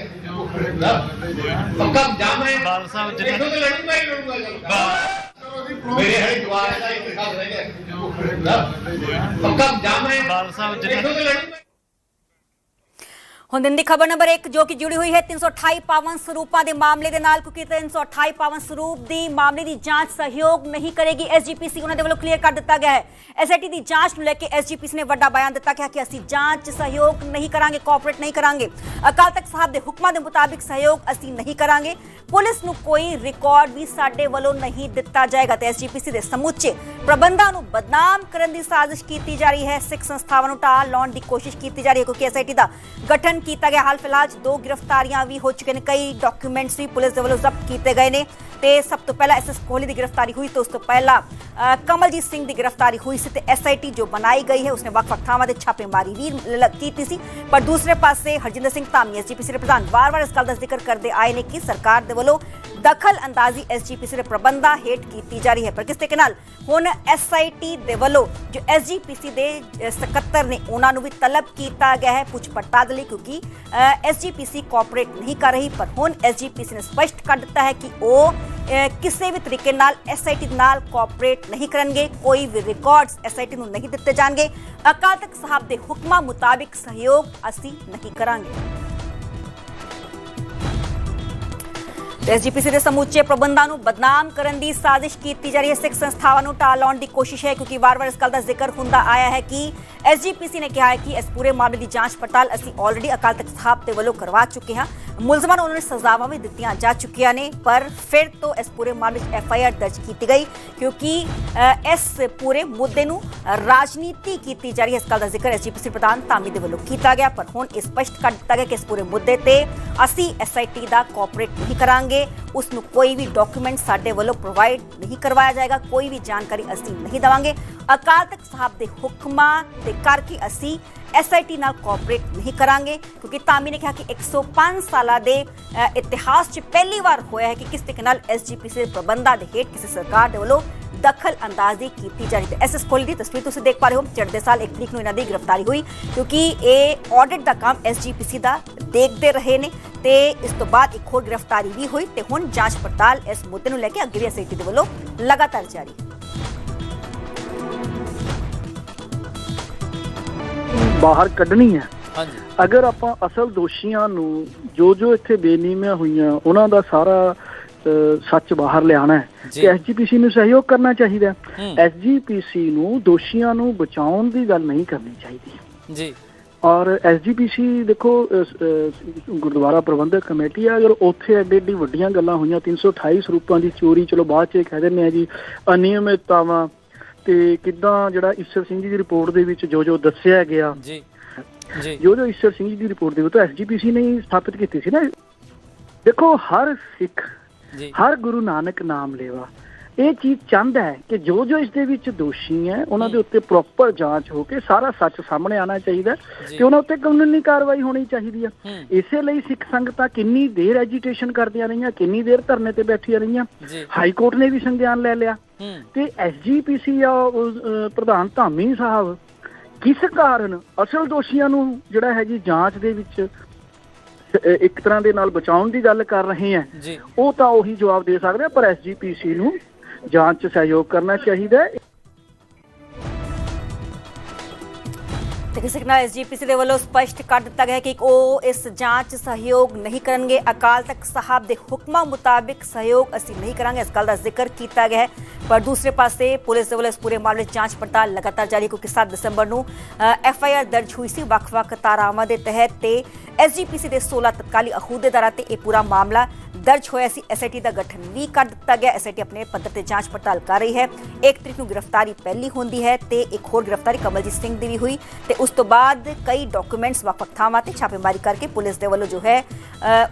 ਪੱਕਾ ਜਾਮ ਹੈ। ਬਾਲ ਸਾਹਿਬ ਜੀ ਦੇਖੋ ਤੇ ਲੜੂੰਗਾ ਹੀ ਲੜੂੰਗਾ ਜਲੂੰਗਾ ਮੇਰੇ ਹਰੇ ਜਵਾਰ ਦਾ ਇੰਤਖਾਬ ਰਹਿ ਗਿਆ। ਪੱਕਾ ਜਾਮ ਹੈ। ਬਾਲ ਸਾਹਿਬ ਜੀ ਦੇਖੋ ਤੇ ਲੜੂੰਗਾ ਹੁਣ ਦਿਨ ਦੀ ਖਬਰ ਨੰਬਰ 1 ਜੋ ਕਿ ਜੁੜੀ ਹੋਈ ਹੈ 328 ਪਾਵਨ ਸਰੂਪਾਂ ਦੇ ਮਾਮਲੇ ਦੇ ਨਾਲ, ਕਿਉਂਕਿ 328 ਪਾਵਨ ਸਰੂਪ ਦੀ ਮਾਮਲੇ ਦੀ ਜਾਂਚ ਸਹਿਯੋਗ ਨਹੀਂ ਕਰੇਗੀ ਐਸਜੀਪੀਸੀ, ਉਹਨਾਂ ਦੇ ਵੱਲੋਂ ਕਲੀਅਰ ਕਰ ਦਿੱਤਾ ਗਿਆ ਹੈ। ਐਸਆਈਟੀ ਦੀ ਜਾਂਚ ਨੂੰ ਲੈ ਕੇ ਐਸਜੀਪੀਸੀ ਨੇ ਵੱਡਾ ਬਿਆਨ ਦਿੱਤਾ, ਕਿਹਾ ਕਿ ਅਸੀਂ ਜਾਂਚ ਸਹਿਯੋਗ ਨਹੀਂ ਕਰਾਂਗੇ ਕੋਆਪਰੇਟ ਨਹੀਂ ਕਰਾਂਗੇ। ਅਕਾਲ ਤਖਤ ਸਾਹਿਬ ਦੇ ਹੁਕਮਾਂ ਦੇ ਮੁਤਾਬਿਕ ਸਹਿਯੋਗ ਅਸੀਂ ਨਹੀਂ ਕਰਾਂਗੇ। ਪੁਲਿਸ ਨੂੰ ਕੋਈ ਰਿਕਾਰਡ ਵੀ ਸਾਡੇ ਵੱਲੋਂ ਨਹੀਂ ਦਿੱਤਾ ਜਾਏਗਾ ਤੇ ਐਸਜੀਪੀਸੀ ਦੇ ਸਮੁੱਚੇ ਪ੍ਰਬੰਧਾਂ ਨੂੰ ਬਦਨਾਮ ਕਰਨ ਦੀ ਸਾਜ਼ਿਸ਼ ਕੀਤੀ ਜਾ ਰਹੀ ਹੈ। ਸਿੱਖ ਸੰਸਥਾਵਾਂ ਨੂੰ ਢਾਹ ਲਾਉਣ ਦੀ ਕੋਸ਼ਿਸ਼ ਕੀਤੀ ਜਾ ਰਹੀ ਹੈ, ਕਿਉਂਕਿ ਐਸਆਈਟੀ ਦਾ ਗਠਨ ਕੀਤਾ ਗਿਆ। ਹਾਲ ਫਿਲਹਾਲ ਦੋ ਗ੍ਰਿਫਤਾਰੀਆਂ ਵੀ ਹੋ ਚੁੱਕੇ ਨੇ। ਕਈ ਡਾਕੂਮੈਂਟਸ ਵੀ ਪੁਲਿਸ ਦੇ ਵੱਲੋਂ ਜ਼ਬਤ ਕੀਤੇ ਗਏ ਨੇ। ਤੇ ਸਭ ਤੋਂ ਪਹਿਲਾਂ ਐਸਐਸ ਕੋਹਲੀ ਦੀ ਗ੍ਰਿਫਤਾਰੀ ਹੋਈ ਤੇ ਉਸ ਤੋਂ ਪਹਿਲਾਂ ਕਮਲਜੀਤ ਸਿੰਘ ਦੀ ਗ੍ਰਿਫਤਾਰੀ ਹੋਈ ਸੀ ਤੇ ਐਸਆਈਟੀ ਜੋ ਬਣਾਈ ਗਈ ਹੈ, ਉਸਨੇ ਵੱਖ-ਵੱਖ ਥਾਵਾਂ ਤੇ ਛਾਪੇਮਾਰੀ ਵੀ ਕੀਤੀ ਸੀ। ਪਰ ਦੂਸਰੇ ਪਾਸੇ ਹਰਜਿੰਦਰ ਸਿੰਘ ਧਾਮੀ ਐਸਜੀਪੀਸੀ ਦੇ ਪ੍ਰਧਾਨ ਵਾਰ-ਵਾਰ ਇਸ ਗੱਲ ਦਾ ਜ਼ਿਕਰ ਕਰਦੇ ਆਏ ਨੇ ਕਿ ਸਰਕਾਰ ਦੇ ਵੱਲੋਂ ਦਖਲ ਅੰਦਾਜ਼ੀ ਐਸਜੀਪੀਸੀ ਦੇ ਪ੍ਰਬੰਧਾਂ ਹੇਠ ਕੀਤੀ ਜਾ ਰਹੀ ਹੈ। ਪਰ ਕਿਸ ਤਰੀਕੇ ਨਾਲ? ਹੁਣ ਐਸਆਈਟੀ ਦੇ ਵੱਲੋਂ ਜੋ ਐਸਜੀਪੀਸੀ ਦੇ ਸਕੱਤਰ ਨੇ, ਉਹਨਾਂ ਨੂੰ ਵੀ ਤਲਬ ਕੀਤਾ ਗਿਆ ਹੈ ਪੁੱਛ ਪੜਤਾਲ ਲਈ ਕਿਉਂਕਿ ਐਸਜੀਪੀਸੀ ਕੋਆਪਰੇਟ ਨਹੀਂ ਕਰ ਰਹੀ। ਪਰ ਹੁਣ ਐਸਜੀਪੀਸੀ ਨੇ ਸਪਸ਼ਟ ਕਰ ਦਿੱਤਾ ਹੈ ਕਿ ਉਹ ਕਿਸੇ ਵੀ ਤਰੀਕੇ ਨਾਲ ਐਸਆਈਟੀ ਨਾਲ ਕੋਆਪਰੇਟ ਨਹੀਂ ਕਰਨਗੇ, ਕੋਈ ਵੀ ਰਿਕਾਰਡਸ ਐਸਆਈਟੀ ਨੂੰ ਨਹੀਂ ਦਿੱਤੇ ਜਾਣਗੇ। ਅਕਾਲ ਤਖਤ ਸਾਹਿਬ ਦੇ ਹੁਕਮਾਂ ਮੁਤਾਬਿਕ ਸਹਿਯੋਗ ਅਸੀਂ ਨਹੀਂ ਕਰਾਂਗੇ। ਐਸਜੀਪੀਸੀ ਦੇ ਸਮੁੱਚੇ ਪ੍ਰਬੰਧਾਂ ਨੂੰ ਬਦਨਾਮ ਕਰਨ ਦੀ ਸਾਜ਼ਿਸ਼ ਕੀਤੀ ਜਾ ਰਹੀ ਹੈ। ਸਿੱਖ ਸੰਸਥਾਵਾਂ ਨੂੰ ਢਾਹ ਲਾਉਣ ਦੀ ਕੋਸ਼ਿਸ਼ ਹੈ, ਕਿਉਂਕਿ ਵਾਰ-ਵਾਰ ਇਸ ਗੱਲ ਦਾ ਜ਼ਿਕਰ ਹੁੰਦਾ ਆਇਆ ਹੈ ਕਿ ਐਸਜੀਪੀਸੀ ਨੇ ਕਿਹਾ ਹੈ ਕਿ ਇਸ ਪੂਰੇ ਮਾਮਲੇ ਦੀ ਜਾਂਚ ਪੜਤਾਲ ਅਸੀਂ ਆਲਰੇਡੀ ਅਕਾਲ ਤਖਤ ਸਾਹਿਬ ਦੇ ਵੱਲੋਂ ਕਰਵਾ ਚੁੱਕੇ ਹਾਂ। ਮੁਲਜ਼ਮਾਂ ਨੂੰ ਉਹਨਾਂ ਨੂੰ ਸਜ਼ਾਵਾਂ ਵੀ ਦਿੱਤੀਆਂ ਜਾ ਚੁੱਕੀਆਂ ਨੇ, ਪਰ ਫਿਰ ਤੋਂ ਇਸ ਪੂਰੇ ਮਾਮਲੇ 'ਚ ਐਫਆਈਆਰ ਦਰਜ ਕੀਤੀ ਗਈ, ਕਿਉਂਕਿ ਇਸ ਪੂਰੇ ਮੁੱਦੇ ਨੂੰ ਰਾਜਨੀਤੀ ਕੀਤੀ ਜਾ ਰਹੀ ਹੈ। ਇਸ ਗੱਲ ਦਾ ਜ਼ਿਕਰ ਐਸਜੀਪੀਸੀ ਪ੍ਰਧਾਨ ਧਾਮੀ ਦੇ ਵੱਲੋਂ ਕੀਤਾ ਗਿਆ, ਪਰ ਹੁਣ ਇਹ ਸਪਸ਼ਟ ਕਰ ਦਿੱਤਾ ਗਿਆ ਕਿ ਇਸ ਪੂਰੇ ਮੁੱਦੇ ਤੇ ਅਸੀਂ ਐਸਆਈਟੀ ਦਾ ਕੋਆਪਰੇਟ ਨਹੀਂ ਕਰਾਂਗੇ। ਉਸ ਨੂੰ ਕੋਈ ਵੀ ਡਾਕੂਮੈਂਟ ਸਾਡੇ ਵੱਲੋਂ ਪ੍ਰੋਵਾਈਡ ਨਹੀਂ ਕਰਵਾਇਆ ਜਾਏਗਾ, ਕੋਈ ਵੀ ਜਾਣਕਾਰੀ ਅਸੀਂ ਨਹੀਂ ਦੇਵਾਂਗੇ। ਅਕਾਲ ਤਖਤ ਸਾਹਿਬ ਦੇ ਹੁਕਮਾਂ ਦੇ ਕਰਕੇ ਅਸੀਂ ਐਸਆਈਟੀ ਨਾਲ ਕੋਆਪਰੇਟ ਨਹੀਂ ਕਰਾਂਗੇ, ਕਿਉਂਕਿ ਤਾਮੀ ਨੇ ਕਿਹਾ ਕਿ 105 ਸਾਲਾਂ ਦੇ ਇਤਿਹਾਸ 'ਚ ਪਹਿਲੀ ਵਾਰ ਹੋਇਆ ਹੈ ਕਿ ਕਿਸ ਤਰੀਕੇ ਨਾਲ ਐਸਜੀਪੀਸੀ ਦੇ ਪ੍ਰਬੰਧਾਂ ਦੇ ਹੇਠ ਕਿਸੇ ਸਰਕਾਰ ਦੇ ਵੱਲੋਂ ਦਖਲ ਅੰਦਾਜ਼ੀ ਕੀਤੀ ਜਾ ਰਹੀ ਹੈ। ਐਸਐਸ ਕੋਹਲੀ ਦੀ ਤਸਵੀਰ ਤੁਸੀਂ ਦੇਖ ਪਾ ਰਹੇ ਹੋ, ਚੜ੍ਹਦੇ ਸਾਲ 1 ਤਰੀਕ ਨੂੰ ਇਹਨਾਂ ਦੀ ਗ੍ਰਿਫਤਾਰੀ ਹੋਈ, ਕਿਉਂਕਿ ਇਹ ਆਡਿਟ ਦਾ ਕੰਮ ਐਸਜੀਪੀਸੀ ਦਾ ਦੇਖਦੇ ਰਹੇ ਨੇ ਤੇ ਇਸ ਤੋਂ ਬਾਅਦ ਇੱਕ ਹੋਰ ਗ੍ਰਿਫਤਾਰੀ ਵੀ ਹੋਈ ਤੇ ਹੁਣ ਜਾਂਚ ਪੜਤਾਲ ਇਸ ਮੁੱਦੇ ਨੂੰ ਲੈ ਕੇ ਅੱਗੇ ਵੀ ਐਸਆਈਟੀ ਦੇ ਵੱਲੋਂ ਲਗਾਤਾਰ ਜਾਰੀ ਹੈ। ਬਾਹਰ ਕੱਢਣੀ ਹੈ। ਹਾਂਜੀ। ਅਗਰ ਆਪਾਂ ਅਸਲ ਦੋਸ਼ੀਆਂ ਨੂੰ ਜੋ ਜੋ ਇੱਥੇ ਬੇਨੀਮੀਆਂ ਹੋਈਆਂ ਉਹਨਾਂ ਦਾ ਸਾਰਾ ਸੱਚ ਬਾਹਰ ਲਿਆਣਾ ਹੈ। ਤੇ ਐਸਜੀਪੀਸੀ ਨੂੰ ਸਹਿਯੋਗ ਕਰਨਾ ਚਾਹੀਦਾ ਹੂੰ। ਐਸਜੀਪੀਸੀ ਨੂੰ ਦੋਸ਼ੀਆਂ ਨੂੰ ਬਚਾਉਣ ਦੀ ਗੱਲ ਨਹੀਂ ਕਰਨੀ ਚਾਹੀਦੀ। ਜੀ। ਔਰ ਐਸਜੀਪੀਸੀ ਦੇਖੋ ਗੁਰਦੁਆਰਾ ਪ੍ਰਬੰਧਕ ਕਮੇਟੀ ਆ ਅਗਰ ਉੱਥੇ ਐਡੀ ਐਡੀ ਵੱਡੀਆਂ ਗੱਲਾਂ ਹੋਈਆਂ 328 ਸਰੂਪਾਂ ਦੀ ਚੋਰੀ ਚਲੋ ਬਾਅਦ ਚ ਇਹ ਕਹਿ ਦਿੰਦੇ ਆ ਜੀ ਅਨਿਯਮਿਤਤਾਵਾਂ ਤੇ ਕਿਦਾਂ ਜਿਹੜਾ ਈਸ਼ਰ ਸਿੰਘ ਜੀ ਦੀ ਰਿਪੋਰਟ ਦੇ ਵਿੱਚ ਜੋ ਜੋ ਦੱਸਿਆ ਗਿਆ ਜੀ ਜੀ। ਜੋ ਜੋ ਈਸ਼ਰ ਸਿੰਘ ਜੀ ਦੀ ਰਿਪੋਰਟ ਦੇ ਵਿੱਚ ਐਸਜੀਪੀਸੀ ਨੇ ਹੀ ਸਥਾਪਿਤ ਕੀਤੀ ਸੀ ਨਾ। ਦੇਖੋ ਹਰ ਸਿੱਖ ਹਰ ਗੁਰੂ ਨਾਨਕ ਨਾਮ ਲੇਵਾ। ਇਹ ਚੀਜ਼ ਚਾਹੁੰਦਾ ਹੈ ਕਿ ਜੋ ਜੋ ਇਸ ਦੇ ਵਿੱਚ ਦੋਸ਼ੀ ਹੈ ਉਹਨਾਂ ਦੇ ਉੱਤੇ ਪ੍ਰੋਪਰ ਜਾਂਚ ਹੋ ਕੇ ਸਾਰਾ ਸੱਚ ਸਾਹਮਣੇ ਆਣਾ ਚਾਹੀਦਾ। ਤੇ ਉਹਨਾਂ ਉੱਤੇ ਕਾਨੂੰਨੀ ਕਾਰਵਾਈ ਹੋਣੀ ਚਾਹੀਦੀ ਹੈ। ਇਸੇ ਲਈ ਸਿੱਖ ਸੰਗਤਾਂ ਕਿੰਨੀ ਦੇਰ ਐਜੀਟੇਸ਼ਨ ਕਰਦੀਆਂ ਰਹੀਆਂ ਕਿੰਨੀ ਦੇਰ ਧਰਨੇ ਤੇ ਬੈਠੀਆਂ ਰਹੀਆਂ। ਹਾਈ ਕੋਰਟ ਨੇ ਵੀ ਸੰਗਿਆਨ ਲੈ ਲਿਆ। ਤੇ ਐਸਜੀਪੀਸੀ ਆ ਪ੍ਰਧਾਨ ਧਾਮੀ ਸਾਹਿਬ ਕਿਸ ਕਾਰਨ ਅਸਲ ਦੋਸ਼ੀਆਂ ਨੂੰ ਜਿਹੜਾ ਹੈ ਜੀ ਜਾਂਚ ਦੇ ਵਿੱਚ ਇੱਕ ਤਰ੍ਹਾਂ ਦੇ ਨਾਲ ਬਚਾਉਣ ਦੀ ਗੱਲ ਕਰ ਰਹੇ ਜੀ। ਉਹ ਤਾਂ ਉਹੀ ਜਵਾਬ ਦੇ ਸਕਦੇ ਆ, ਪਰ ਐਸਜੀਪੀਸੀ ਨੂੰ ਜਾਂਚ 'ਚ ਸਹਿਯੋਗ ਕਰਨਾ ਚਾਹੀਦਾ ਹੈ। ਤੇ ਕਿਸੇ ਐਸਜੀਪੀਸੀ ਦੇ ਵੱਲੋਂ ਸਪਸ਼ਟ ਕਰ ਦਿੱਤਾ ਗਿਆ ਕਿ ਉਹ ਇਸ ਜਾਂਚ ਸਹਿਯੋਗ ਨਹੀਂ ਕਰਨਗੇ। ਅਕਾਲ ਤਖਤ ਸਾਹਿਬ ਦੇ ਹੁਕਮਾਂ ਮੁਤਾਬਿਕ ਸਹਿਯੋਗ ਅਸੀਂ ਨਹੀਂ ਕਰਾਂਗੇ। ਇਸ ਗੱਲ ਦਾ ਜ਼ਿਕਰ ਕੀਤਾ ਗਿਆ ਹੈ। ਪਰ ਦੂਸਰੇ ਪਾਸੇ ਪੁਲਿਸ ਦੇ ਵੱਲੋਂ ਇਸ ਪੂਰੇ ਮਾਮਲੇ 'ਚ ਜਾਂਚ ਪੜਤਾਲ ਲਗਾਤਾਰ ਜਾਰੀ, ਕਿਉਂਕਿ 7 ਦਸੰਬਰ ਨੂੰ ਐਫ ਆਈ ਆਰ ਦਰਜ ਹੋਈ ਸੀ ਵੱਖ-ਵੱਖ ਧਾਰਾਵਾਂ ਦੇ ਤਹਿਤ ਤੇ ਐਸਜੀਪੀਸੀ ਦੇ 16 ਤਤਕਾਲੀ ਅਹੁਦੇਦਾਰਾਂ ਤੇ ਇਹ ਪੂਰਾ ਮਾਮਲਾ ਦਰਜ ਹੋਇਆ ਸੀ ਐਸਆਈਟੀ ਦਾ ਗਠਨ ਵੀ ਕਰ ਦਿੱਤਾ ਗਿਆ। ਐਸਆਈਟੀ ਆਪਣੇ ਪੱਧਰ ਤੇ ਜਾਂਚ ਪੜਤਾਲ ਕਰ ਰਹੀ ਹੈ। ਇੱਕ ਤਰੀਕ ਨੂੰ ਗ੍ਰਿਫਤਾਰੀ ਪਹਿਲੀ ਹੁੰਦੀ ਹੈ ਤੇ ਇੱਕ ਹੋਰ ਗ੍ਰਿਫਤਾਰੀ ਕਮਲਜੀਤ ਸਿੰਘ ਦੀ ਵੀ ਹੋਈ ਤੇ ਉਸ ਤੋਂ ਬਾਅਦ ਕਈ ਡਾਕੂਮੈਂਟਸ ਵੱਖ-ਵੱਖ ਥਾਵਾਂ ਤੇ ਛਾਪੇਮਾਰੀ ਕਰਕੇ ਪੁਲਿਸ ਦੇ ਵੱਲੋਂ ਜੋ ਹੈ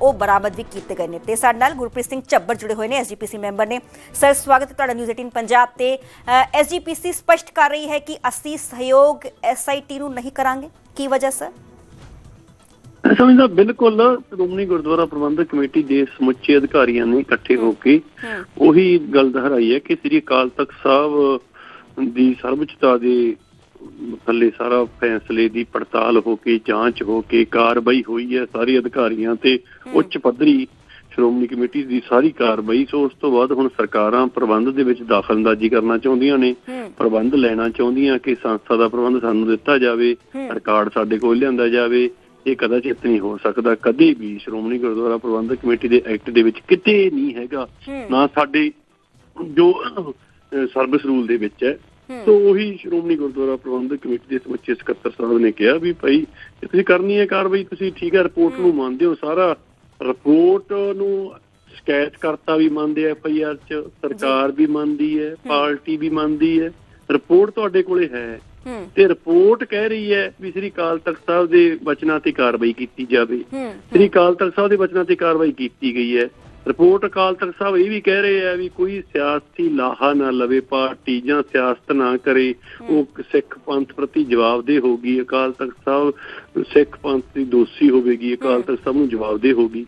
ਉਹ ਬਰਾਮਦ ਵੀ ਕੀਤੇ ਗਏ ਨੇ। ਤੇ ਸਾਡੇ ਨਾਲ ਗੁਰਪ੍ਰੀਤ ਸਿੰਘ ਚੱਬਰ ਜੁੜੇ ਹੋਏ ਨੇ ਐਸਜੀਪੀਸੀ ਮੈਂਬਰ ਨੇ। ਸਰ, ਸਵਾਗਤ ਹੈ ਤੁਹਾਡਾ ਨਿਊਜ਼ 18 ਪੰਜਾਬ ਤੇ। ਐਸਜੀਪੀਸੀ ਸਪਸ਼ਟ ਕਰ ਰਹੀ ਹੈ ਕਿ ਅਸੀਂ ਸਹਿਯੋਗ ਐਸਆਈਟੀ ਨੂੰ ਨਹੀਂ ਕਰਾਂਗੇ। ਕੀ ਵਜ੍ਹਾ, ਸਰ? ਮੈਂ ਸਮਝਦਾ ਬਿਲਕੁਲ ਸ਼੍ਰੋਮਣੀ ਗੁਰਦੁਆਰਾ ਪ੍ਰਬੰਧਕ ਕਮੇਟੀ ਦੇ ਸਮੁੱਚੇ ਅਧਿਕਾਰੀਆਂ ਨੇ ਇਕੱਠੇ ਹੋ ਕੇ ਉਹੀ ਗੱਲ ਦੁਹਰਾਈ ਹੈ ਕਿ ਸ੍ਰੀ ਅਕਾਲ ਤਖਤ ਸਾਹਿਬ ਦੀ ਸਰਵਉੱਚਤਾ ਦੇ ਥੱਲੇ ਸਾਰਾ ਫੈਸਲੇ ਦੀ ਪੜਤਾਲ ਹੋ ਕੇ ਜਾਂਚ ਹੋ ਕੇ ਕਾਰਵਾਈ ਹੋਈ ਹੈ ਸਾਰੇ ਅਧਿਕਾਰੀਆਂ ਤੇ ਉੱਚ ਪੱਧਰੀ ਸ਼੍ਰੋਮਣੀ ਕਮੇਟੀ ਦੀ ਸਾਰੀ ਕਾਰਵਾਈ। ਸੋ ਉਸ ਤੋਂ ਬਾਅਦ ਹੁਣ ਸਰਕਾਰਾਂ ਪ੍ਰਬੰਧ ਦੇ ਵਿੱਚ ਦਖਲਅੰਦਾਜ਼ੀ ਕਰਨਾ ਚਾਹੁੰਦੀਆਂ ਨੇ ਪ੍ਰਬੰਧ ਲੈਣਾ ਚਾਹੁੰਦੀਆਂ ਕਿ ਸੰਸਥਾ ਦਾ ਪ੍ਰਬੰਧ ਸਾਨੂੰ ਦਿੱਤਾ ਜਾਵੇ ਰਿਕਾਰਡ ਸਾਡੇ ਕੋਲ ਲਿਆਂਦਾ ਜਾਵੇ। ਇਹ ਕਦਾਚਿਤ ਨਹੀਂ ਹੋ ਸਕਦਾ। ਕਦੇ ਵੀ ਸ਼੍ਰੋਮਣੀ ਗੁਰਦੁਆਰਾ ਪ੍ਰਬੰਧਕ ਕਮੇਟੀ ਦੇ ਐਕਟ ਦੇ ਵਿੱਚ ਕਿਤੇ ਨਹੀਂ ਹੈਗਾ। ਨਾ ਸਾਡੇ ਜੋ ਸਰਵਿਸ ਰੂਲ ਦੇ ਵਿੱਚ ਹੈ। ਤੋ ਉਹੀ ਸ਼੍ਰੋਮਣੀ ਗੁਰਦੁਆਰਾ ਪ੍ਰਬੰਧਕ ਕਮੇਟੀ ਦੇ ਸਮੁੱਚੇ ਸਕੱਤਰ ਸਾਹਿਬ ਨੇ ਕਿਹਾ ਵੀ ਭਾਈ ਜੇ ਤੁਸੀਂ ਕਰਨੀ ਹੈ ਕਾਰਵਾਈ ਤੁਸੀਂ ਠੀਕ ਹੈ ਰਿਪੋਰਟ ਨੂੰ ਮੰਨਦੇ ਹੋ। ਸਾਰਾ ਰਿਪੋਰਟ ਨੂੰ ਸ਼ਿਕਾਇਤ ਕਰਤਾ ਵੀ ਮੰਨਦੇ ਐਫ ਆਈ ਆਰ ਚ ਸਰਕਾਰ ਵੀ ਮੰਨਦੀ ਹੈ। ਪਾਰਟੀ ਵੀ ਮੰਨਦੀ ਹੈ। ਰਿਪੋਰਟ ਤੁਹਾਡੇ ਕੋਲੇ ਹੂੰ। ਤੇ ਰਿਪੋਰਟ ਕਹਿ ਰਹੀ ਹੈ ਵੀ ਸ੍ਰੀ ਅਕਾਲ ਤਖਤ ਸਾਹਿਬ ਦੇ ਵਚਨਾਂ ਤੇ ਕਾਰਵਾਈ ਕੀਤੀ ਜਾਵੇ। ਸ੍ਰੀ ਅਕਾਲ ਤਖਤ ਸਾਹਿਬ ਦੇ ਵਚਨਾਂ ਤੇ ਕਾਰਵਾਈ ਕੀਤੀ ਗਈ ਹੈ। ਰਿਪੋਰਟ ਅਕਾਲ ਤਖਤ ਸਾਹਿਬ ਇਹ ਵੀ ਕਹਿ ਰਹੇ ਆ ਵੀ ਕੋਈ ਸਿਆਸੀ ਲਾਹਾ ਨਾ ਲਵੇ ਪਾਰਟੀ ਜਾਂ ਸਿਆਸਤ ਨਾ ਕਰੇ ਉਹ ਸਿੱਖ ਪੰਥ ਪ੍ਰਤੀ ਜਵਾਬਦੇਹ ਹੋਗੀ ਅਕਾਲ ਤਖਤ ਸਾਹਿਬ ਸਿੱਖ ਪੰਥ ਦੀ ਦੋਸ਼ੀ ਹੋਵੇਗੀ ਅਕਾਲ ਤਖਤ ਸਾਹਿਬ ਨੂੰ ਜਵਾਬਦੇਹ ਹੋਗੀ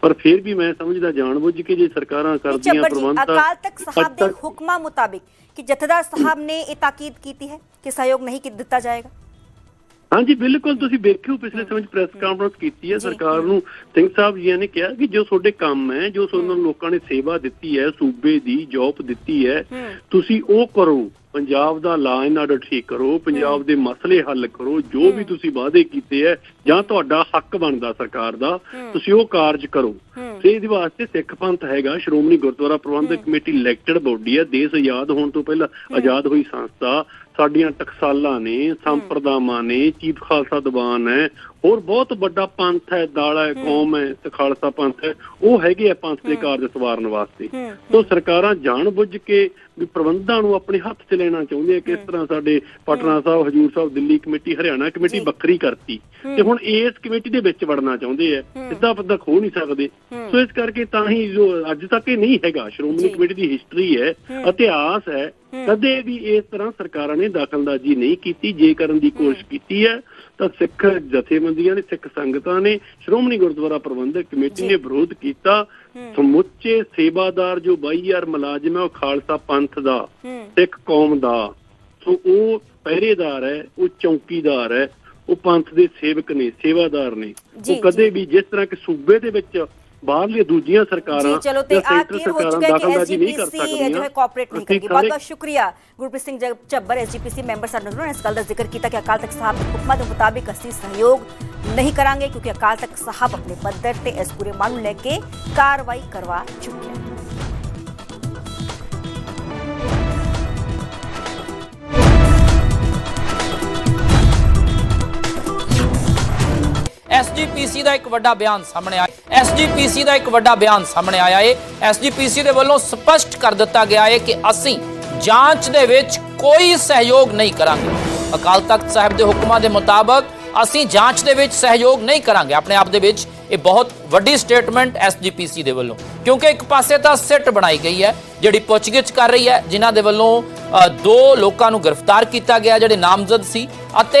ਪਰ ਫਿਰ ਵੀ ਮੈਂ ਸਮਝਦਾ ਜਾਣਬੁੱਝ ਕੇ ਜੇ ਸਰਕਾਰਾਂ ਕਰਦੀਆਂ ਪ੍ਰਬੰਧ ਅਕਾਲ ਤਖਤ ਸਾਹਿਬ ਦੇ ਹੁਕਮਾਂ ਮੁਤਾਬਿਕ ਕਿ ਜਥੇਦਾਰ ਸਾਹਿਬ ਨੇ ਇਹ ਤਾਕੀਦ ਕੀਤੀ ਹੈ ਕਿ ਸਹਿਯੋਗ ਨਹੀਂ ਦਿੱਤਾ ਜਾਏਗਾ? ਹਾਂਜੀ ਬਿਲਕੁਲ ਤੁਸੀਂ ਵੇਖਿਓ ਪਿਛਲੇ ਸਮੇਂ ਚ ਪ੍ਰੈਸ ਕਾਨਫਰੰਸ ਕੀਤੀ ਹੈ ਸਰਕਾਰ ਨੂੰ ਸਿੰਘ ਸਾਹਿਬ ਜੀ ਨੇ ਕਿਹਾ ਕਿ ਜੋ ਤੁਹਾਡੇ ਕੰਮ ਹੈ ਜੋ ਤੁਹਾਨੂੰ ਲੋਕਾਂ ਨੇ ਸੇਵਾ ਦਿੱਤੀ ਹੈ ਸੂਬੇ ਦੀ ਜੌਬ ਦਿੱਤੀ ਹੈ ਤੁਸੀਂ ਉਹ ਕਰੋ ਪੰਜਾਬ ਦਾ ਲਾ ਐਂਡ ਆਰਡਰ ਠੀਕ ਕਰੋ ਪੰਜਾਬ ਦੇ ਮਸਲੇ ਹੱਲ ਕਰੋ ਜੋ ਵੀ ਤੁਸੀਂ ਵਾਅਦੇ ਕੀਤੇ ਹੈ ਜਾਂ ਤੁਹਾਡਾ ਹੱਕ ਬਣਦਾ ਸਰਕਾਰ ਦਾ ਤੁਸੀਂ ਉਹ ਕਾਰਜ ਕਰੋ। ਤੇ ਇਹਦੇ ਵਾਸਤੇ ਸਿੱਖ ਪੰਥ ਹੈਗਾ Shiromani Gurdwara Prabandhak committee elected body ਹੈ ਦੇਸ਼ ਆਜ਼ਾਦ ਹੋਣ ਤੋਂ ਪਹਿਲਾਂ ਆਜ਼ਾਦ ਹੋਈ ਸੰਸਥਾ ਸਾਡੀਆਂ ਟਕਸਾਲਾਂ ਨੇ ਸੰਪਰਦਾਵਾਂ ਨੇ ਚੀਫ ਖਾਲਸਾ ਦੀਵਾਨ ਹੈ ਹੋਰ ਬਹੁਤ ਵੱਡਾ ਪੰਥ ਹੈ ਦਾਲਾ ਹੈ ਕੌਮ ਹੈ ਤੇ ਖਾਲਸਾ ਪੰਥ ਹੈ। ਉਹ ਹੈਗੇ ਆ ਪੰਥ ਦੇ ਕਾਰਜ ਸਵਾਰਨ ਵਾਸਤੇ। ਤੋਂ ਸਰਕਾਰਾਂ ਜਾਣ ਬੁੱਝ ਕੇ ਵੀ ਪ੍ਰਬੰਧਾਂ ਨੂੰ ਆਪਣੇ ਹੱਥ 'ਚ ਲੈਣਾ ਚਾਹੁੰਦੇ ਆ ਕਿਸ ਤਰ੍ਹਾਂ ਸਾਡੇ ਪਟਨਾ ਸਾਹਿਬ ਹਜੂਰ ਸਾਹਿਬ ਦਿੱਲੀ ਕਮੇਟੀ ਹਰਿਆਣਾ ਕਮੇਟੀ। ਵੱਖਰੀ ਕਰਤੀ। ਤੇ ਹੁਣ ਇਸ ਕਮੇਟੀ ਦੇ ਵਿੱਚ ਵੜਨਾ ਚਾਹੁੰਦੇ ਆ ਸਿੱਧਾ ਪੱਧਾ ਖੋ ਨਹੀਂ ਸਕਦੇ। ਸੋ ਇਸ ਕਰਕੇ ਤਾਂ ਹੀ ਜੋ ਅੱਜ ਤੱਕ ਇਹ ਨਹੀਂ ਹੈਗਾ ਸ਼੍ਰੋਮਣੀ। ਕਮੇਟੀ ਦੀ ਹਿਸਟਰੀ ਹੈ ਇਤਿਹਾਸ ਹੈ। ਕਦੇ ਵੀ ਇਸ ਤਰ੍ਹਾਂ ਸਰਕਾਰਾਂ ਨੇ ਦਖਲਅੰਦਾਜ਼ੀ ਨਹੀਂ ਕੀਤੀ ਜੇ ਕਰਨ ਦੀ ਕੋਸ਼ਿਸ਼ ਕੀਤੀ ਹੈ। ਤਾਂ ਸਿੱਖ ਜਥੇਬੰਦੀਆਂ ਨੇ ਸਿੱਖ ਸੰਗਤਾਂ ਨੇ ਸ਼੍ਰੋਮਣੀ ਗੁਰਦੁਆਰਾ ਪ੍ਰਬੰਧਕ ਕਮੇਟੀ ਨੇ ਵਿਰੋਧ ਕੀਤਾ। ਸਮੁੱਚੇ ਸੇਵਾਦਾਰ ਜੋ 22000 ਮੁਲਾਜ਼ਮ ਹੈ ਉਹ ਖਾਲਸਾ ਪੰਥ ਦਾ ਸਿੱਖ ਕੌਮ ਦਾ। ਸੋ ਉਹ ਪਹਿਰੇਦਾਰ ਹੈ ਉਹ ਚੌਕੀਦਾਰ ਹੈ ਉਹ ਪੰਥ ਦੇ ਸੇਵਕ ਨੇ ਸੇਵਾਦਾਰ ਨੇ। ਉਹ ਕਦੇ ਵੀ ਜਿਸ ਤਰ੍ਹਾਂ ਕਿ ਸੂਬੇ ਦੇ ਵਿੱਚ ਬਾਹਰਲੀਆਂ ਦੂਜੀਆਂ ਸਰਕਾਰਾਂ ਜੀ ਚਲੋ ਤੇ ਜਾਂ ਆ ਸੈਂਟਰ ਕਲੀਅਰ ਹੋ ਸਰਕਾਰਾਂ ਚੁੱਕਾ ਹੈ ਕਿ ਦਖਲਅੰਦਾਜ਼ੀ ਨਹੀਂ ਕਰ ਐਸਜੀਪੀਸੀ ਸਕਦੀਆਂ ਜੋ ਹੈ ਕੋਆਪਰੇਟ ਨਹੀਂ ਅਸੀਂ ਕਰੇਗੀ ਬਹੁਤ ਸਾਰੇ- ਬਹੁਤ ਸ਼ੁਕਰੀਆ ਗੁਰਪ੍ਰੀਤ ਸਿੰਘ ਜਗ- ਝੱਬਰ ਐਸਜੀਪੀਸੀ ਮੈਂਬਰ ਸਾਡੇ ਨਾਲ ਇਸ ਗੱਲ ਦਾ ਜ਼ਿਕਰ ਕੀਤਾ ਕਿ ਅਕਾਲ ਤਖਤ ਸਾਹਿਬ ਦੇ ਹੁਕਮਾਂ ਦੇ ਮੁਤਾਬਿਕ ਅਸੀਂ ਸਹਿਯੋਗ ਨਹੀਂ ਕਰਾਂਗੇ ਕਿਉਂਕਿ ਅਕਾਲ ਤਖਤ ਸਾਹਿਬ ਆਪਣੇ ਪੱਧਰ ਤੇ ਇਸ ਪੂਰੇ ਮਾਮਲੇ ਨੂੰ ਲੈ ਕੇ ਕਾਰਵਾਈ ਕਰਵਾ ਚੁੱਕੇ ਹਨ ਐਸਜੀਪੀਸੀ ਦਾ ਇੱਕ ਵੱਡਾ ਬਿਆਨ ਸਾਹਮਣੇ ਆਇਆ ਐਸਜੀਪੀਸੀ ਦਾ ਇੱਕ ਵੱਡਾ ਬਿਆਨ ਸਾਹਮਣੇ ਆਇਆ ਹੈ। ਐਸਜੀਪੀਸੀ ਦੇ ਵੱਲੋਂ ਸਪਸ਼ਟ ਕਰ ਦਿੱਤਾ ਗਿਆ ਹੈ ਕਿ ਅਸੀਂ ਜਾਂਚ ਦੇ ਵਿੱਚ ਕੋਈ ਸਹਿਯੋਗ ਨਹੀਂ ਕਰਾਂਗੇ। ਅਕਾਲ ਤਖਤ ਸਾਹਿਬ ਦੇ ਹੁਕਮਾਂ ਦੇ ਮੁਤਾਬਕ ਅਸੀਂ ਜਾਂਚ ਦੇ ਵਿੱਚ ਸਹਿਯੋਗ ਨਹੀਂ ਕਰਾਂਗੇ। ਆਪਣੇ ਆਪ ਦੇ ਵਿੱਚ ਇਹ ਬਹੁਤ ਵੱਡੀ ਸਟੇਟਮੈਂਟ ਐਸਜੀਪੀਸੀ ਦੇ ਵੱਲੋਂ। ਕਿਉਂਕਿ ਇੱਕ ਪਾਸੇ ਤਾਂ ਸਿੱਟ ਬਣਾਈ ਗਈ ਹੈ ਜਿਹੜੀ ਪੁੱਛਗਿੱਛ ਕਰ ਰਹੀ ਹੈ, ਜਿਨ੍ਹਾਂ ਦੇ ਵੱਲੋਂ ਦੋ ਲੋਕਾਂ ਨੂੰ ਗ੍ਰਿਫਤਾਰ ਕੀਤਾ ਗਿਆ, ਜਿਹੜੇ ਨਾਮਜ਼ਦ ਸੀ। ਅਤੇ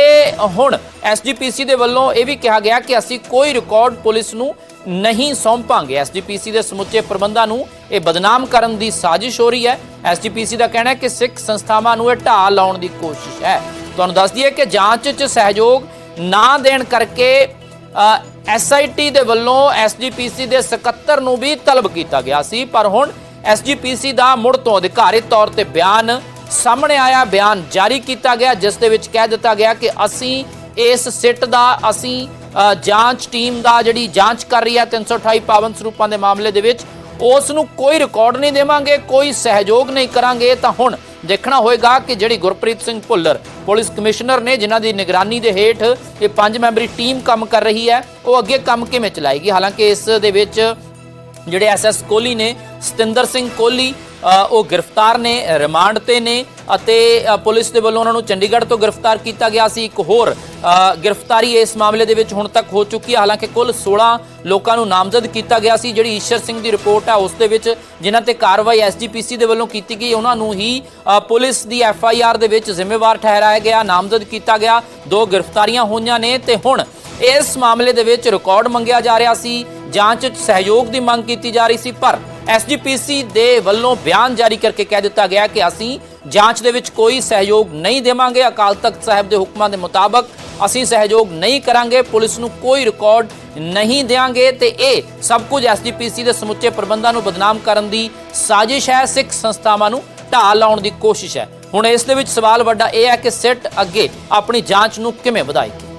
ਹੁਣ ਐਸਜੀਪੀਸੀ ਦੇ ਵੱਲੋਂ ਇਹ ਵੀ ਕਿਹਾ ਗਿਆ ਕਿ ਅਸੀਂ ਕੋਈ ਰਿਕਾਰਡ ਪੁਲਿਸ ਨੂੰ ਨਹੀਂ ਸੌਂਪਾਂਗੇ ਐਸਜੀਪੀਸੀ ਦੇ ਸਮੁੱਚੇ ਪ੍ਰਬੰਧਾਂ ਨੂੰ ਇਹ ਬਦਨਾਮ ਕਰਨ ਦੀ ਸਾਜ਼ਿਸ਼ ਹੋ ਰਹੀ ਹੈ। ਐਸਜੀਪੀਸੀ ਦਾ ਕਹਿਣਾ ਹੈ ਕਿ ਸਿੱਖ ਸੰਸਥਾਵਾਂ ਨੂੰ ਇਹ ਢਾਹ ਲਾਉਣ ਦੀ ਕੋਸ਼ਿਸ਼ ਹੈ। ਤੁਹਾਨੂੰ ਦੱਸ ਦਈਏ ਕਿ ਜਾਂਚ 'ਚ ਸਹਿਯੋਗ ਨਾ ਦੇਣ ਕਰਕੇ ਐਸਆਈਟੀ ਦੇ ਵੱਲੋਂ ਐਸਜੀਪੀਸੀ ਦੇ ਸਕੱਤਰ ਨੂੰ ਵੀ ਤਲਬ ਕੀਤਾ ਗਿਆ ਸੀ। ਪਰ ਹੁਣ ਐਸਜੀਪੀਸੀ ਦਾ ਮੁੜ ਤੋਂ ਅਧਿਕਾਰਿਤ ਤੌਰ ਤੇ ਬਿਆਨ ਸਾਹਮਣੇ ਆਇਆ, ਬਿਆਨ ਜਾਰੀ ਕੀਤਾ ਗਿਆ, ਜਿਸ ਦੇ ਵਿੱਚ ਕਹਿ ਦਿੱਤਾ ਗਿਆ ਕਿ ਅਸੀਂ ਇਸ ਸਿੱਟ ਦਾ, ਅਸੀਂ ਜਾਂਚ ਟੀਮ ਦਾ ਜਿਹੜੀ ਜਾਂਚ ਕਰ ਰਹੀ ਹੈ 328 ਪਾਵਨ ਸਰੂਪਾਂ ਦੇ ਮਾਮਲੇ ਦੇ ਵਿੱਚ ਉਸ ਨੂੰ ਕੋਈ ਰਿਕਾਰਡ ਨਹੀਂ ਦੇਵਾਂਗੇ, ਕੋਈ ਸਹਿਯੋਗ ਨਹੀਂ ਕਰਾਂਗੇ। ਤਾਂ ਹੁਣ ਦੇਖਣਾ ਹੋਏਗਾ ਕਿ ਜਿਹੜੀ ਗੁਰਪ੍ਰੀਤ ਸਿੰਘ ਭੁੱਲਰ, ਪੁਲਿਸ ਕਮਿਸ਼ਨਰ ਨੇ, ਜਿਨ੍ਹਾਂ ਦੀ ਨਿਗਰਾਨੀ ਦੇ ਹੇਠ ਇਹ ਪੰਜ ਮੈਂਬਰੀ ਟੀਮ ਕੰਮ ਕਰ ਰਹੀ ਹੈ, ਉਹ ਅੱਗੇ ਕੰਮ ਕਿਵੇਂ ਚਲਾਏਗੀ? ਹਾਲਾਂਕਿ ਇਸ ਦੇ ਵਿੱਚ ਜਿਹੜੇ ਐਸਐਸ ਕੋਹਲੀ ਨੇ ਸਤਿੰਦਰ ਸਿੰਘ ਕੋਹਲੀ ਉਹ ਗ੍ਰਿਫਤਾਰ ਨੇ ਰਿਮਾਂਡ ਤੇ ਨੇ ਅਤੇ ਪੁਲਿਸ ਦੇ ਵੱਲੋਂ ਉਹਨਾਂ ਨੂੰ ਚੰਡੀਗੜ੍ਹ ਤੋਂ ਗ੍ਰਿਫਤਾਰ ਕੀਤਾ ਗਿਆ ਸੀ। ਇੱਕ ਹੋਰ ਗ੍ਰਿਫਤਾਰੀ ਇਸ ਮਾਮਲੇ ਦੇ ਵਿੱਚ ਹੁਣ ਤੱਕ ਹੋ ਚੁੱਕੀ ਹੈ। ਹਾਲਾਂਕਿ ਕੁੱਲ 16 ਲੋਕਾਂ ਨੂੰ ਨਾਮਜ਼ਦ ਕੀਤਾ ਗਿਆ ਸੀ। ਜਿਹੜੀ ਈਸ਼ਰ ਸਿੰਘ ਦੀ ਰਿਪੋਰਟ ਹੈ ਉਸ ਦੇ ਵਿੱਚ ਜਿਨ੍ਹਾਂ ਤੇ ਕਾਰਵਾਈ ਐਸਜੀਪੀਸੀ ਦੇ ਵੱਲੋਂ ਕੀਤੀ ਗਈ, ਉਹਨਾਂ ਨੂੰ ਹੀ ਪੁਲਿਸ ਦੀ ਐਫਆਈਆਰ ਦੇ ਵਿੱਚ ਜ਼ਿੰਮੇਵਾਰ ਠਹਿਰਾਇਆ ਗਿਆ, ਨਾਮਜ਼ਦ ਕੀਤਾ ਗਿਆ। ਦੋ ਗ੍ਰਿਫਤਾਰੀਆਂ ਹੋਈਆਂ ਨੇ ਤੇ ਹੁਣ ਇਸ ਮਾਮਲੇ ਦੇ ਵਿੱਚ ਰਿਕਾਰਡ ਮੰਗਿਆ ਜਾ ਰਿਹਾ ਸੀ। ਜਾਂਚ ਵਿੱਚ ਸਹਿਯੋਗ ਦੀ ਮੰਗ ਕੀਤੀ ਜਾ ਰਹੀ ਸੀ, ਪਰ ਐਸਜੀਪੀਸੀ ਦੇ ਵੱਲੋਂ ਬਿਆਨ ਜਾਰੀ ਕਰਕੇ ਕਹਿ ਦਿੱਤਾ ਗਿਆ ਕਿ ਅਸੀਂ ਜਾਂਚ ਦੇ ਵਿੱਚ ਕੋਈ ਸਹਿਯੋਗ ਨਹੀਂ ਦੇਵਾਂਗੇ। ਅਕਾਲ ਤਖਤ ਸਾਹਿਬ ਦੇ ਹੁਕਮਾਂ ਦੇ ਮੁਤਾਬਕ ਅਸੀਂ ਸਹਿਯੋਗ ਨਹੀਂ ਕਰਾਂਗੇ, ਪੁਲਿਸ ਨੂੰ ਕੋਈ ਰਿਕਾਰਡ ਨਹੀਂ ਦੇਵਾਂਗੇ ਤੇ ਇਹ ਸਭ ਕੁਝ ਐਸਜੀਪੀਸੀ ਦੇ ਸਮੁੱਚੇ ਪ੍ਰਬੰਧਾਂ ਨੂੰ ਬਦਨਾਮ ਕਰਨ ਦੀ ਸਾਜ਼ਿਸ਼ ਹੈ, ਸਿੱਖ ਸੰਸਥਾਵਾਂ ਨੂੰ ਢਾਹ ਲਾਉਣ ਦੀ ਕੋਸ਼ਿਸ਼ ਹੈ। ਹੁਣ ਇਸ ਦੇ ਵਿੱਚ ਸਵਾਲ ਵੱਡਾ ਇਹ ਹੈ ਕਿ ਸਿੱਟ ਅੱਗੇ ਆਪਣੀ ਜਾਂਚ ਨੂੰ ਕਿਵੇਂ ਵਧਾਏਗੀ?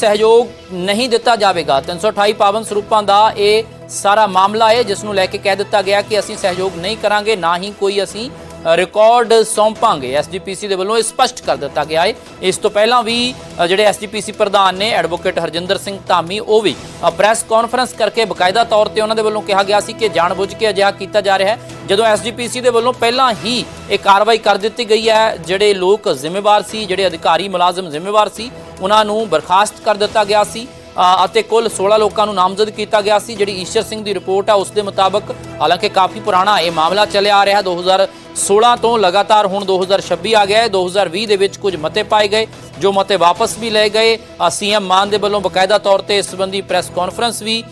ਸਹਿਯੋਗ ਨਹੀਂ ਦਿੱਤਾ ਜਾਵੇਗਾ। 328 ਪਾਵਨ ਸਰੂਪਾਂ ਦਾ ਇਹ ਸਾਰਾ ਮਾਮਲਾ ਹੈ, ਜਿਸ ਨੂੰ ਲੈ ਕੇ ਕਹਿ ਦਿੱਤਾ ਗਿਆ ਕਿ ਅਸੀਂ ਸਹਿਯੋਗ ਨਹੀਂ ਕਰਾਂਗੇ, ਨਾ ਹੀ ਕੋਈ ਅਸੀਂ ਰਿਕਾਰਡ ਸੌਂਪਾਂਗੇ। ਐਸਜੀਪੀਸੀ ਦੇ ਵੱਲੋਂ ਇਹ ਸਪਸ਼ਟ ਕਰ ਦਿੱਤਾ ਗਿਆ ਹੈ। ਇਸ ਤੋਂ ਪਹਿਲਾਂ ਵੀ ਅ, ਜਿਹੜੇ ਐਸਜੀਪੀਸੀ ਪ੍ਰਧਾਨ ਨੇ ਐਡਵੋਕੇਟ ਹਰਜਿੰਦਰ ਸਿੰਘ ਧਾਮੀ ਉਹ ਵੀ ਪ੍ਰੈਸ ਕਾਨਫਰੰਸ ਕਰਕੇ ਬਕਾਇਦਾ ਤੌਰ ਤੇ ਉਹਨਾਂ ਦੇ ਵੱਲੋਂ ਕਿਹਾ ਗਿਆ ਸੀ ਕਿ ਜਾਣਬੁੱਝ ਕੇ ਅਜਿਹਾ ਕੀਤਾ ਜਾ ਰਿਹਾ ਹੈ। ਜਦੋਂ ਐਸਜੀਪੀਸੀ ਦੇ ਵੱਲੋਂ ਪਹਿਲਾਂ ਹੀ ਇਹ ਕਾਰਵਾਈ ਕਰ ਦਿੱਤੀ ਗਈ ਹੈ ਜਿਹੜੇ ਲੋਕ ਜ਼ਿੰਮੇਵਾਰ ਸੀ ਜਿਹੜੇ ਅਧਿਕਾਰੀ ਮੁਲਾਜ਼ਮ ਜ਼ਿੰਮੇਵਾਰ ਸੀ ਉਹਨਾਂ ਨੂੰ ਬਰਖਾਸਤ ਕਰ ਦਿੱਤਾ ਗਿਆ ਸੀ। ਅਤੇ ਕੁੱਲ 16 ਲੋਕਾਂ ਨੂੰ ਨਾਮਜ਼ਦ ਕੀਤਾ ਗਿਆ ਸੀ। ਜਿਹੜੀ ਈਸ਼ਰ ਸਿੰਘ ਦੀ ਰਿਪੋਰਟ ਹੈ ਉਸ ਦੇ ਮੁਤਾਬਕ ਹਾਲਾਂਕਿ ਕਾਫੀ ਪੁਰਾਣਾ ਇਹ ਮਾਮਲਾ ਚੱਲਿਆ ਆ ਰਿਹਾ। 2016 ਤੋਂ ਲਗਾਤਾਰ ਹੁਣ 2026 ਆ ਗਿਆ ਹੈ। 2020 ਦੇ ਵਿੱਚ ਕੁਝ ਮਤੇ ਪਾਏ ਗਏ, ਜੋ ਮਤੇ ਵਾਪਸ ਵੀ ਲਏ ਗਏ। ਸੀਐਮ ਮਾਨ ਦੇ ਵੱਲੋਂ ਬਕਾਇਦਾ ਤੌਰ ਤੇ ਇਸ ਸੰਬੰਧੀ ਪ੍ਰੈਸ ਕਾਨਫਰੰਸ ਵੀ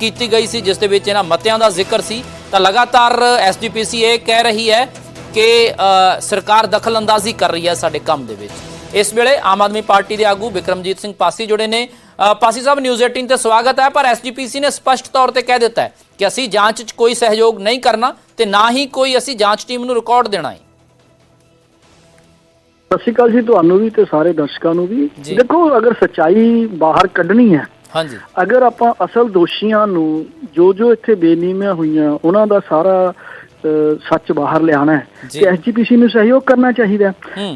ਕੀਤੀ ਗਈ ਸੀ, ਜਿਸ ਦੇ ਵਿੱਚ ਇਹਨਾਂ ਮਤਿਆਂ ਦਾ ਜ਼ਿਕਰ ਸੀ। ਤਾਂ ਲਗਾਤਾਰ ਐਸਜੀਪੀਸੀ ਇਹ ਕਹਿ ਰਹੀ ਹੈ ਕਿ ਸਰਕਾਰ ਦਖਲ ਅੰਦਾਜ਼ੀ ਕਰ ਰਹੀ ਹੈ ਸਾਡੇ ਕੰਮ ਦੇ ਵਿੱਚ। ਇਸ ਵੇਲੇ ਆਮ ਆਦਮੀ ਪਾਰਟੀ ਦੇ ਆਗੂ ਵਿਕਰਮਜੀਤ ਸਿੰਘ ਪਾਸੀ ਜੁੜੇ ਨੇ। ਪਾਸੀ ਸਾਹਿਬ ਨਿਊਜ਼ 18 ਤੇ ਸਵਾਗਤ ਹੈ ਪਰ ਐਸਜੀਪੀਸੀ ਨੇ ਸਪਸ਼ਟ ਤੌਰ ਤੇ ਕਹਿ ਦਿੱਤਾ ਹੈ ਕਿ ਅਸੀਂ ਜਾਂਚ 'ਚ ਕੋਈ ਸਹਿਯੋਗ ਨਹੀਂ ਕਰਨਾ ਤੇ ਨਾ ਹੀ ਕੋਈ ਅਸੀਂ ਜਾਂਚ ਟੀਮ ਨੂੰ ਰਿਕਾਰਡ ਦੇਣਾ ਹੈ ਸਤਿ ਸ਼੍ਰੀ ਅਕਾਲ ਜੀ ਤੁਹਾਨੂੰ ਵੀ ਤੇ ਸਾਰੇ ਦਰਸ਼ਕਾਂ ਨੂੰ ਵੀ। ਦੇਖੋ ਅਗਰ ਸਚਾਈ ਬਾਹਰ ਕੱਢਣੀ ਹੈ ਹਾਂਜੀ ਅਗਰ ਆਪਾਂ ਅਸਲ ਦੋਸ਼ੀਆਂ ਨੂੰ ਜੋ ਜੋ ਇੱਥੇ ਬੇਨੀਮੀਆਂ ਹੋਈਆਂ ਉਹਨਾਂ ਦਾ ਸਾਰਾ ਸੱਚ ਬਾਹਰ ਲਿਆਣਾ ਹੈ। ਤੇ ਐਸਜੀਪੀਸੀ ਨੂੰ ਸਹਿਯੋਗ ਕਰਨਾ ਚਾਹੀਦਾ ਹੂੰ।